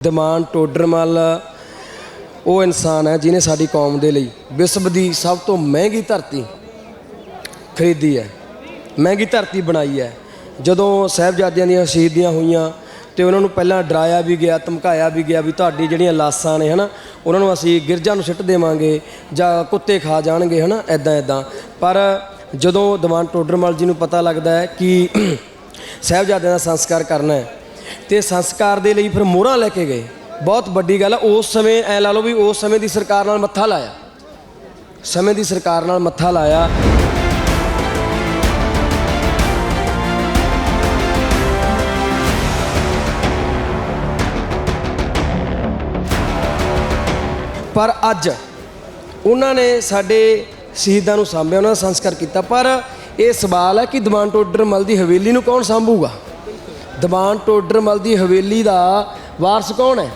ਦਮਾਨ ਟੋਡਰਮਲ ਉਹ ਇਨਸਾਨ ਹੈ ਜਿਨੇ ਸਾਡੀ ਕੌਮ ਦੇ ਲਈ ਵਿਸ਼ਵ ਦੀ ਸਭ ਤੋਂ ਮਹਿੰਗੀ ਧਰਤੀ ਖਰੀਦੀ ਹੈ, ਮਹਿੰਗੀ ਧਰਤੀ ਬਣਾਈ ਹੈ। ਜਦੋਂ ਸਾਹਿਬਜ਼ਾਦਿਆਂ ਦੀਆਂ ਸ਼ਹੀਦੀਆਂ ਹੋਈਆਂ ਤੇ ਉਹਨਾਂ ਨੂੰ ਪਹਿਲਾਂ ਡਰਾਇਆ ਵੀ ਗਿਆ, ਧਮਕਾਇਆ ਵੀ ਗਿਆ ਵੀ ਤੁਹਾਡੀ ਜਿਹੜੀਆਂ ਲਾਸ਼ਾਂ ਨੇ, ਹਨਾ, ਉਹਨਾਂ ਨੂੰ ਅਸੀਂ ਗਿਰਜਾ ਨੂੰ ਸਿੱਟ ਦੇਵਾਂਗੇ ਜਾਂ ਕੁੱਤੇ ਖਾ ਜਾਣਗੇ, ਹਨਾ ਐਦਾਂ ਐਦਾਂ ਪਰ ਜਦੋਂ ਦੀਵਾਨ ਟੋਡਰਮਲ ਜੀ ਨੂੰ ਪਤਾ ਲੱਗਦਾ ਹੈ ਕਿ ਸਾਹਿਬਜ਼ਾਦਿਆਂ ਦਾ ਸੰਸਕਾਰ ਕਰਨਾ ਹੈ ਤੇ ਸੰਸਕਾਰ ਦੇ ਲਈ ਫਿਰ ਮੋਹਰਾਂ ਲੈ ਕੇ ਗਏ। ਬਹੁਤ ਵੱਡੀ ਗੱਲ ਆ, ਉਸ ਸਮੇਂ, ਐ ਲਾ ਲਓ ਵੀ ਉਸ ਸਮੇਂ ਦੀ ਸਰਕਾਰ ਨਾਲ ਮੱਥਾ ਲਾਇਆ। ਸਮੇਂ ਦੀ ਸਰਕਾਰ ਨਾਲ ਮੱਥਾ ਲਾਇਆ। ਪਰ ਅੱਜ ਉਹਨਾਂ ਨੇ ਸਾਡੇ ਸ਼ਹੀਦਾਂ ਨੂੰ ਸਾਂਭਿਆ, ਉਹਨਾਂ ਦਾ ਸੰਸਕਾਰ ਕੀਤਾ। ਪਰ ਇਹ ਸਵਾਲ ਹੈ ਕਿ ਦੀਵਾਨ ਟੋਡਰ ਮਲ ਦੀ ਹਵੇਲੀ ਨੂੰ ਕੌਣ ਸਾਂਭੂਗਾ? ਦੀਵਾਨ ਟੋਡਰ ਮਲ ਦੀ ਹਵੇਲੀ ਦਾ ਵਾਰਸ ਕੌਣ ਹੈ?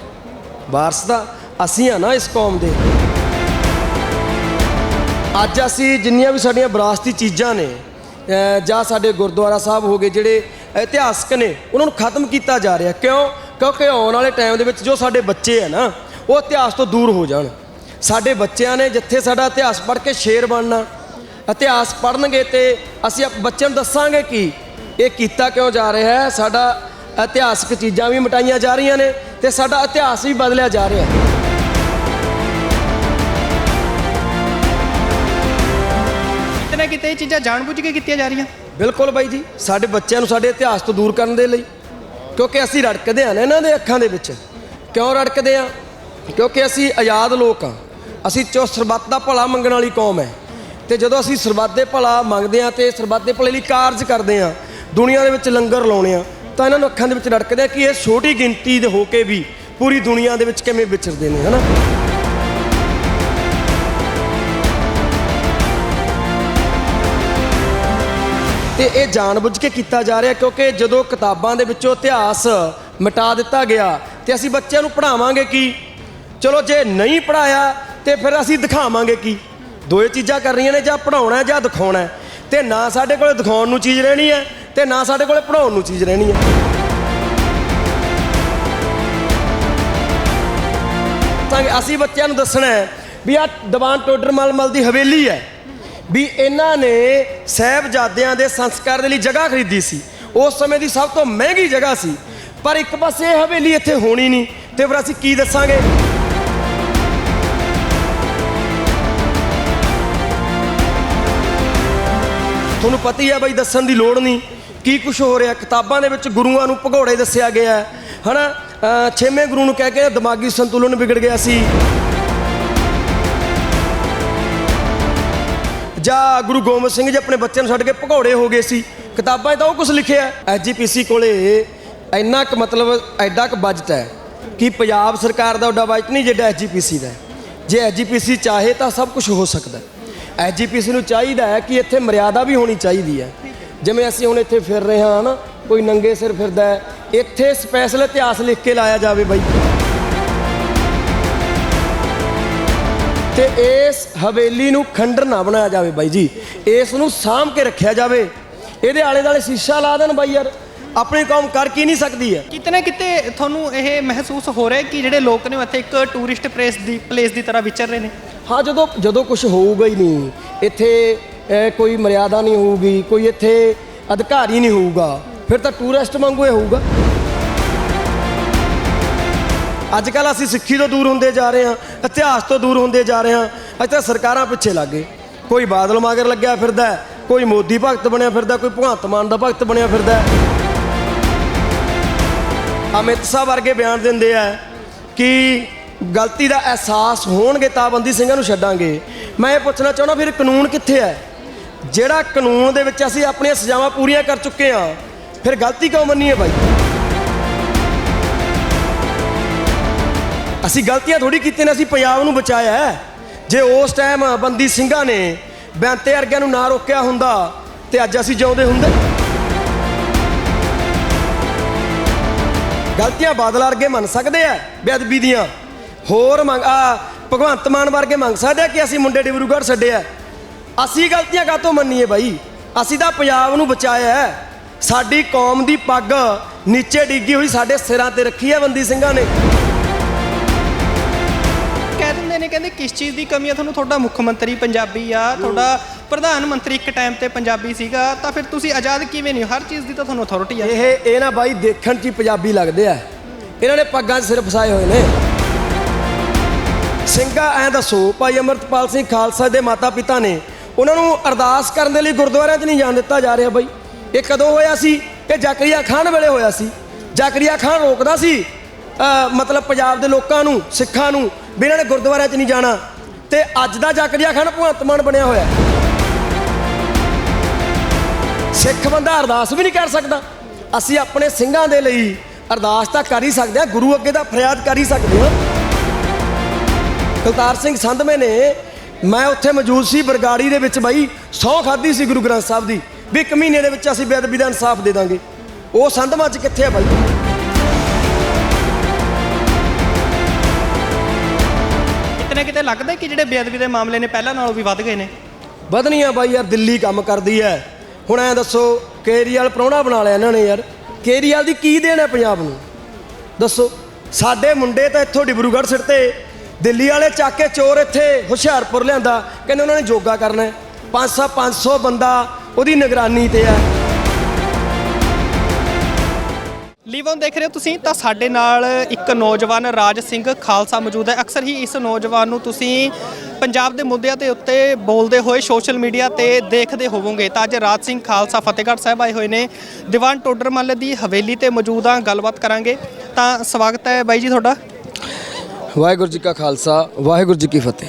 ਵਾਰਸ ਦਾ ਅਸੀਂ ਆ ਨਾ ਇਸ ਕੌਮ ਦੇ। ਅੱਜ ਅਸੀਂ ਜਿੰਨੀਆਂ ਵੀ ਸਾਡੀਆਂ ਵਿਰਾਸਤੀ ਚੀਜ਼ਾਂ ਨੇ ਜਾਂ ਸਾਡੇ ਗੁਰਦੁਆਰਾ ਸਾਹਿਬ ਹੋ ਗਏ, ਜਿਹੜੇ ਇਤਿਹਾਸਕ ਨੇ, ਉਹਨਾਂ ਨੂੰ ਖਤਮ ਕੀਤਾ ਜਾ ਰਿਹਾ। ਕਿਉਂ? ਕਿਉਂਕਿ ਆਉਣ ਵਾਲੇ ਟਾਈਮ ਦੇ ਵਿੱਚ ਜੋ ਸਾਡੇ ਬੱਚੇ ਆ ਨਾ, ਉਹ ਇਤਿਹਾਸ ਤੋਂ ਦੂਰ ਹੋ ਜਾਣ। ਸਾਡੇ ਬੱਚਿਆਂ ਨੇ ਜਿੱਥੇ ਸਾਡਾ ਇਤਿਹਾਸ ਪੜ੍ਹ ਕੇ ਸ਼ੇਰ ਬਣਨਾ, ਇਤਿਹਾਸ ਪੜ੍ਹਨਗੇ ਤੇ ਅਸੀਂ ਆਪ ਬੱਚਿਆਂ ਨੂੰ ਦੱਸਾਂਗੇ ਕਿ ਇਹ ਕੀਤਾ ਕਿਉਂ ਜਾ ਰਿਹਾ ਹੈ? ਸਾਡਾ ਇਤਿਹਾਸਕ ਚੀਜ਼ਾਂ ਵੀ ਮਿਟਾਈਆਂ ਜਾ ਰਹੀਆਂ ਨੇ ਤੇ ਸਾਡਾ ਇਤਿਹਾਸ ਵੀ ਬਦਲਿਆ ਜਾ ਰਿਹਾ ਹੈ। ਕਿਤੇ ਕਿਤੇ ਇਹ ਚੀਜ਼ਾਂ ਜਾਣਬੁੱਝ ਕੇ ਕੀਤੀਆਂ ਜਾ ਰਹੀਆਂ। ਬਿਲਕੁਲ ਬਾਈ ਜੀ ਸਾਡੇ ਬੱਚਿਆਂ ਨੂੰ ਸਾਡੇ ਇਤਿਹਾਸ ਤੋਂ ਦੂਰ ਕਰਨ ਦੇ ਲਈ ਕਿਉਂਕਿ ਅਸੀਂ ਰੜਕਦੇ ਹਾਂ ਨਾ ਇਹਨਾਂ ਦੇ ਅੱਖਾਂ ਦੇ ਵਿੱਚ। ਕਿਉਂ ਰੜਕਦੇ ਆ ਕਿਉਂਕਿ ਅਸੀਂ ਆਜ਼ਾਦ ਲੋਕ ਆ ਅਸੀਂ ਚੋ ਸਰਬੱਤ ਦਾ ਭਲਾ ਮੰਗਣ ਵਾਲੀ ਕੌਮ ਹੈ। ਤੇ ਜਦੋਂ ਅਸੀਂ ਸਰਬੱਤ ਦੇ ਭਲਾ ਮੰਗਦੇ ਆ ਤੇ ਸਰਬੱਤ ਦੇ ਭਲੇ ਲਈ ਕਾਰਜ ਕਰਦੇ ਆ ਦੁਨੀਆ ਦੇ ਵਿੱਚ ਲੰਗਰ ਲਾਉਣੇ ਆ, ਤਾਂ ਇਹਨਾਂ ਨੂੰ ਅੱਖਾਂ ਦੇ ਵਿੱਚ ਰੜਕਦੇ ਆ ਕਿ ਇਹ ਛੋਟੀ ਗਿਣਤੀ ਦੇ ਹੋ ਕੇ ਵੀ ਪੂਰੀ ਦੁਨੀਆ ਦੇ ਵਿੱਚ ਕਿਵੇਂ ਵਿਚਰਦੇ ਨੇ, ਹਨਾ? ਤੇ ਇਹ ਜਾਣਬੁੱਝ ਕੇ ਕੀਤਾ ਜਾ ਰਿਹਾ ਕਿਉਂਕਿ ਜਦੋਂ ਕਿਤਾਬਾਂ ਦੇ ਵਿੱਚੋਂ ਇਤਿਹਾਸ ਮਿਟਾ ਦਿੱਤਾ ਗਿਆ, ਤੇ ਅਸੀਂ ਬੱਚਿਆਂ ਨੂੰ ਪੜ੍ਹਾਵਾਂਗੇ ਕੀ? ਚਲੋ ਜੇ ਨਹੀਂ ਪੜਾਇਆ ਤੇ ਫਿਰ ਅਸੀਂ ਦਿਖਾਵਾਂਗੇ ਕੀ? ਦੋਏ ਚੀਜ਼ਾਂ ਕਰਨੀਆਂ ਨੇ, ਜਾਂ ਪੜਾਉਣਾ ਜਾਂ ਦਿਖਾਉਣਾ ਹੈ। ਤੇ ਨਾ ਸਾਡੇ ਕੋਲ ਦਿਖਾਉਣ ਨੂੰ ਚੀਜ਼ ਰਹਿਣੀ ਹੈ ਤੇ ਨਾ ਸਾਡੇ ਕੋਲੇ ਪੜਾਉਣ ਨੂੰ ਚੀਜ਼ ਰਹਿਣੀ ਹੈ ਤਾਂ ਅਸੀਂ ਬੱਚਿਆਂ ਨੂੰ ਦੱਸਣਾ ਹੈ ਵੀ ਆ ਦੀਵਾਨ ਟੋਡਰ ਮਲਮਲ ਦੀ ਹਵੇਲੀ ਹੈ, ਵੀ ਇਹਨਾਂ ਨੇ ਸਾਹਿਬਜ਼ਾਦਿਆਂ ਦੇ ਸੰਸਕਾਰ ਦੇ ਲਈ ਜਗ੍ਹਾ ਖਰੀਦੀ ਸੀ। ਉਸ ਸਮੇਂ ਦੀ ਸਭ ਤੋਂ ਮਹਿੰਗੀ ਜਗ੍ਹਾ ਸੀ। ਪਰ ਇੱਕ ਪਾਸੇ ਇਹ ਹਵੇਲੀ ਇੱਥੇ ਹੋਣੀ ਨਹੀਂ, ਤੇ ਫਿਰ ਅਸੀਂ ਕੀ ਦੱਸਾਂਗੇ? ਤੁਹਾਨੂੰ ਪਤਾ ਹੀ ਹੈ ਬਈ, ਦੱਸਣ ਦੀ ਲੋੜ ਨਹੀਂ। ਕੀ ਕੁਝ ਹੋ ਰਿਹਾ? ਕਿਤਾਬਾਂ ਦੇ ਵਿੱਚ ਗੁਰੂਆਂ ਨੂੰ ਭਗੌੜੇ ਦੱਸਿਆ ਗਿਆ ਹੈ। ਹਨਾ? ਛੇਵੇਂ ਗੁਰੂ ਨੂੰ ਕਹਿ ਕੇ ਦਿਮਾਗੀ ਸੰਤੁਲਨ ਵਿਗੜ ਗਿਆ ਸੀ। ਜਾਂ ਗੁਰੂ ਗੋਬਿੰਦ ਸਿੰਘ ਜੀ ਆਪਣੇ ਬੱਚਿਆਂ ਨੂੰ ਛੱਡ ਕੇ ਭਗੌੜੇ ਹੋ ਗਏ ਸੀ। ਕਿਤਾਬਾਂ 'ਚ ਤਾਂ ਉਹ ਕੁਝ ਲਿਖਿਆ ਐਜੀਪੀਸੀ ਕੋਲੇ ਇੰਨਾ ਕੁ ਮਤਲਬ, ਐਡਾ ਕੁ ਬਜਟ ਹੈ ਕਿ ਪੰਜਾਬ ਸਰਕਾਰ ਦਾ ਓਡਾ ਬਜਟ ਨਹੀਂ ਜਿੱਡਾ ਐਜੀਪੀਸੀ ਦਾ ਹੈ। ਜੇ ਐਜੀਪੀਸੀ ਚਾਹੇ ਤਾਂ ਸਭ ਕੁਝ ਹੋ ਸਕਦਾ ਹੈ। ਐਜੀਪੀਸੀ ਨੂੰ ਚਾਹੀਦਾ ਹੈ ਕਿ ਇੱਥੇ ਮਰਿਆਦਾ ਵੀ ਹੋਣੀ ਚਾਹੀਦੀ ਹੈ। ਜਿਵੇਂ ਅਸੀਂ ਹੁਣ ਇੱਥੇ ਫਿਰ ਰਹੇ ਹਾਂ ਨਾ ਕੋਈ ਨੰਗੇ ਸਿਰ ਫਿਰਦਾ ਹੈ ਇੱਥੇ ਸਪੈਸ਼ਲ ਇਤਿਹਾਸ ਲਿਖ ਕੇ ਲਾਇਆ ਜਾਵੇ ਬਾਈ। ਤੇ ਇਸ ਹਵੇਲੀ ਨੂੰ ਖੰਡਰ ਨਾ ਬਣਾਇਆ ਜਾਵੇ ਬਾਈ ਜੀ ਇਸ ਨੂੰ ਸਾਂਭ ਕੇ ਰੱਖਿਆ ਜਾਵੇ। ਇਹਦੇ ਆਲੇ ਦਾਲੇ ਸ਼ੀਸ਼ਾ ਲਾ ਦੇਣ ਬਾਈ ਯਾਰ ਆਪਣੀ ਕੌਮ ਕਰ ਕੀ ਨਹੀਂ ਸਕਦੀ ਹੈ। ਕਿਤੇ ਨਾ ਕਿਤੇ ਤੁਹਾਨੂੰ ਇਹ ਮਹਿਸੂਸ ਹੋ ਰਿਹਾ ਹੈ ਕਿ ਜਿਹੜੇ ਲੋਕ ਨੇ ਇੱਥੇ ਇੱਕ ਟੂਰਿਸਟ ਪਲੇਸ ਦੀ ਪਲੇਸ ਦੀ ਤਰ੍ਹਾਂ ਵਿਚਰ ਰਹੇ ਨੇ? ਹਾਂ ਜਦੋਂ ਜਦੋਂ ਕੁਝ ਹੋਊਗਾ ਹੀ ਨਹੀਂ। ਇੱਥੇ ਅਹ, ਕੋਈ ਮਰਿਆਦਾ ਨਹੀਂ ਹੋਊਗੀ ਕੋਈ ਇੱਥੇ ਅਧਿਕਾਰੀ ਨਹੀਂ ਹੋਊਗਾ। ਫਿਰ ਤਾਂ ਟੂਰਿਸਟ ਵਾਂਗੂ ਇਹ ਹੋਊਗਾ। ਅੱਜ ਕੱਲ ਅਸੀਂ ਸਿੱਖੀ ਤੋਂ ਦੂਰ ਹੁੰਦੇ ਜਾ ਰਹੇ ਹਾਂ ਇਤਿਹਾਸ ਤੋਂ ਦੂਰ ਹੁੰਦੇ ਜਾ ਰਹੇ ਹਾਂ ਅੱਜ ਤਾਂ ਸਰਕਾਰਾਂ ਪਿੱਛੇ ਲੱਗ ਗਏ। ਕੋਈ ਬਾਦਲ ਮਾਗਰ ਲੱਗਿਆ ਫਿਰਦਾ ਕੋਈ ਮੋਦੀ ਭਗਤ ਬਣਿਆ ਫਿਰਦਾ ਕੋਈ ਭਗਵੰਤ ਮਾਨ ਦਾ ਭਗਤ ਬਣਿਆ ਫਿਰਦਾ ਅਮਿਤ ਸ਼ਾਹ ਵਰਗੇ ਬਿਆਨ ਦਿੰਦੇ ਆ ਕਿ ਗਲਤੀ ਦਾ ਅਹਿਸਾਸ ਹੋਣਗੇ ਤਾਂ ਬੰਦੀ ਸਿੰਘਾਂ ਨੂੰ ਛੱਡਾਂਗੇ। ਮੈਂ ਇਹ ਪੁੱਛਣਾ ਚਾਹੁੰਦਾ ਫਿਰ ਕਾਨੂੰਨ ਕਿੱਥੇ ਹੈ? ਜਿਹੜਾ ਕਾਨੂੰਨ ਦੇ ਵਿੱਚ ਅਸੀਂ ਆਪਣੀਆਂ ਸਜ਼ਾਵਾਂ ਪੂਰੀਆਂ ਕਰ ਚੁੱਕੇ ਹਾਂ, ਫਿਰ ਗਲਤੀ ਕਿਉਂ ਮੰਨੀਏ ਬਾਈ? ਅਸੀਂ ਗਲਤੀਆਂ ਥੋੜੀ ਕੀਤੀਆਂ ਨੇ, ਅਸੀਂ ਪੰਜਾਬ ਨੂੰ ਬਚਾਇਆ ਜੇ ਉਸ ਟਾਈਮ ਬੰਦੀ ਸਿੰਘਾਂ ਨੇ ਬੈਂਤੇ ਵਰਗਿਆਂ ਨੂੰ ਨਾ ਰੋਕਿਆ ਹੁੰਦਾ, ਤੇ ਅੱਜ ਅਸੀਂ ਜਿਉਂਦੇ ਹੁੰਦੇ। ਗਲਤੀਆਂ ਬਾਦਲ ਵਰਗੇ ਮੰਨ ਸਕਦੇ ਆ, ਬੇਅਦਬੀ ਦੀਆਂ। ਹੋਰ ਮੰਗ ਆ, ਭਗਵੰਤ ਮਾਨ ਵਰਗੇ ਮੰਗ ਸਕਦੇ ਆ ਕਿ ਅਸੀਂ ਮੁੰਡੇ ਡਿਬਰੂਗੜ੍ਹ ਛੱਡਿਆ ਅਸੀਂ ਗਲਤੀਆਂ ਕਾਹਤੋਂ ਮੰਨੀਏ ਬਾਈ? ਅਸੀਂ ਤਾਂ ਪੰਜਾਬ ਨੂੰ ਬਚਾਇਆ ਹੈ। ਸਾਡੀ ਕੌਮ ਦੀ ਪੱਗ ਨੀਚੇ ਡਿੱਗੀ ਹੋਈ ਸਾਡੇ ਸਿਰਾਂ ਤੇ ਰੱਖੀ ਹੈ ਬੰਦੀ ਸਿੰਘਾਂ ਨੇ। ਕਹਿੰਦੇ ਨੇ ਕਹਿੰਦੇ ਕਿਸ ਚੀਜ਼ ਦੀ ਕਮੀ ਆ? ਤੁਹਾਨੂੰ ਤੁਹਾਡਾ ਮੁੱਖ ਮੰਤਰੀ ਪੰਜਾਬੀ ਆ ਤੁਹਾਡਾ ਪ੍ਰਧਾਨ ਮੰਤਰੀ ਇੱਕ ਟਾਈਮ ਤੇ ਪੰਜਾਬੀ ਸੀਗਾ ਤਾਂ ਫਿਰ ਤੁਸੀਂ ਆਜ਼ਾਦ ਕਿਵੇਂ ਨਹੀਂ ਹੋ? ਹਰ ਚੀਜ਼ ਦੀ ਤਾਂ ਤੁਹਾਨੂੰ ਅਥਾਰਟੀ ਆ। ਇਹ ਇਹ ਨਾ ਬਾਈ ਦੇਖਣ 'ਚ ਹੀ ਪੰਜਾਬੀ ਲੱਗਦੇ ਆ। ਇਹਨਾਂ ਨੇ ਪੱਗਾਂ 'ਚ ਸਿਰ ਫਸਾਏ ਹੋਏ ਨੇ। ਸਿੰਘਾ ਐਂ ਦੱਸੋ ਭਾਈ ਅਮਰਤਪਾਲ ਸਿੰਘ ਖਾਲਸਾ ਦੇ ਮਾਤਾ ਪਿਤਾ ਨੇ ਉਹਨਾਂ ਨੂੰ ਅਰਦਾਸ ਕਰਨ ਦੇ ਲਈ ਗੁਰਦੁਆਰਿਆਂ 'ਚ ਨਹੀਂ ਜਾਣ ਦਿੱਤਾ ਜਾ ਰਿਹਾ ਬਾਈ। ਇਹ ਕਦੋਂ ਹੋਇਆ ਸੀ? ਇਹ ਜ਼ਕਰੀਆ ਖਾਨ ਵੇਲੇ ਹੋਇਆ ਸੀ। ਜ਼ਕਰੀਆ ਖਾਨ ਰੋਕਦਾ ਸੀ ਮਤਲਬ ਪੰਜਾਬ ਦੇ ਲੋਕਾਂ ਨੂੰ, ਸਿੱਖਾਂ ਨੂੰ, ਵੀ ਇਹਨਾਂ ਨੇ ਗੁਰਦੁਆਰਿਆਂ 'ਚ ਨਹੀਂ ਜਾਣਾ। ਤੇ ਅੱਜ ਦਾ ਜ਼ਕਰੀਆ ਖਾਨ ਭਗਵੰਤ ਮਾਨ ਬਣਿਆ ਹੋਇਆ। ਸਿੱਖ ਬੰਦਾ ਅਰਦਾਸ ਵੀ ਨਹੀਂ ਕਰ ਸਕਦਾ। ਅਸੀਂ ਆਪਣੇ ਸਿੰਘਾਂ ਦੇ ਲਈ ਅਰਦਾਸ ਤਾਂ ਕਰ ਹੀ ਸਕਦੇ ਹਾਂ, ਗੁਰੂ ਅੱਗੇ ਦਾ ਫਰਿਆਦ ਕਰ ਹੀ ਸਕਦੇ ਹਾਂ। ਕੁਲਤਾਰ ਸਿੰਘ ਸੰਧਵੇਂ ਨੇ ਮੈਂ ਉੱਥੇ ਮੌਜੂਦ ਸੀ ਬਰਗਾੜੀ ਦੇ ਵਿੱਚ ਬਾਈ ਸਹੁੰ ਖਾਧੀ ਸੀ ਗੁਰੂ ਗ੍ਰੰਥ ਸਾਹਿਬ ਦੀ। ਵੀ ਇੱਕ ਮਹੀਨੇ ਦੇ ਵਿੱਚ ਅਸੀਂ ਬੇਅਦਬੀ ਦਾ ਇਨਸਾਫ ਦੇ ਦਾਂਗੇ। ਉਹ ਸੰਧਵਾਂ 'ਚ ਕਿੱਥੇ ਆ ਬਾਈ? ਕਿਤੇ ਕਿਤੇ ਲੱਗਦਾ ਕਿ ਜਿਹੜੇ ਬੇਅਦਬੀ ਦੇ ਮਾਮਲੇ ਨੇ ਪਹਿਲਾਂ ਨਾਲੋਂ ਵੀ ਵੱਧ ਗਏ ਨੇ। ਵਧਣੀਆਂ ਬਾਈ ਯਾਰ ਦਿੱਲੀ ਕੰਮ ਕਰਦੀ ਐ। ਹੁਣ ਐ ਦੱਸੋ ਕੇਰੀਵਾਲ ਪ੍ਰਾਹੁਣਾ ਬਣਾ ਲਿਆ ਇਹਨਾਂ ਨੇ ਯਾਰ। ਕੇਰੀਵਾਲ ਦੀ ਕੀ ਦੇਣ ਹੈ ਪੰਜਾਬ ਨੂੰ? ਦੱਸੋ ਸਾਡੇ ਮੁੰਡੇ ਤਾਂ ਇੱਥੋਂ ਡਿਬਰੂਗੜ੍ਹ ਸਿੱਟਤੇ ਦਿੱਲੀ ਵਾਲੇ ਚੱਕ ਕੇ ਚੋਰ ਇੱਥੇ ਹੁਸ਼ਿਆਰਪੁਰ ਲਿਆਂਦਾ। ਕਹਿੰਦੇ ਉਹਨਾਂ ਨੇ ਯੋਗਾ ਕਰਨਾ ਹੈ। 500 500 ਬੰਦਾ ਉਹਦੀ ਨਿਗਰਾਨੀ ਤੇ ਹੈ। ਲੀਵਨ ਦੇਖ ਰਹੇ ਹੋ ਤੁਸੀਂ, ਤਾਂ ਸਾਡੇ ਨਾਲ ਇੱਕ ਨੌਜਵਾਨ ਰਾਜ ਸਿੰਘ ਖਾਲਸਾ ਮੌਜੂਦ ਹੈ। ਅਕਸਰ ਹੀ ਇਸ ਨੌਜਵਾਨ ਨੂੰ ਤੁਸੀਂ ਪੰਜਾਬ ਦੇ ਮੁੱਦਿਆਂ ਦੇ ਉੱਤੇ ਬੋਲਦੇ ਹੋਏ ਸੋਸ਼ਲ ਮੀਡੀਆ ਤੇ ਦੇਖਦੇ ਹੋਵੋਗੇ। ਤਾਂ ਅੱਜ ਰਾਜ ਸਿੰਘ ਖਾਲਸਾ ਫਤਿਹਗੜ੍ਹ ਸਾਹਿਬ ਆਏ ਹੋਏ ਨੇ। ਦੀਵਾਨ ਟੋਡਰ ਮੱਲ ਦੀ ਹਵੇਲੀ ਤੇ ਮੌਜੂਦ ਆ ਗੱਲਬਾਤ ਕਰਾਂਗੇ। ਤਾਂ ਸਵਾਗਤ ਹੈ ਬਾਈ ਜੀ ਤੁਹਾਡਾ। ਵਾਹਿਗੁਰੂ ਜੀ ਕਾ ਖਾਲਸਾ ਵਾਹਿਗੁਰੂ ਜੀ ਕੀ ਫਤਿਹ।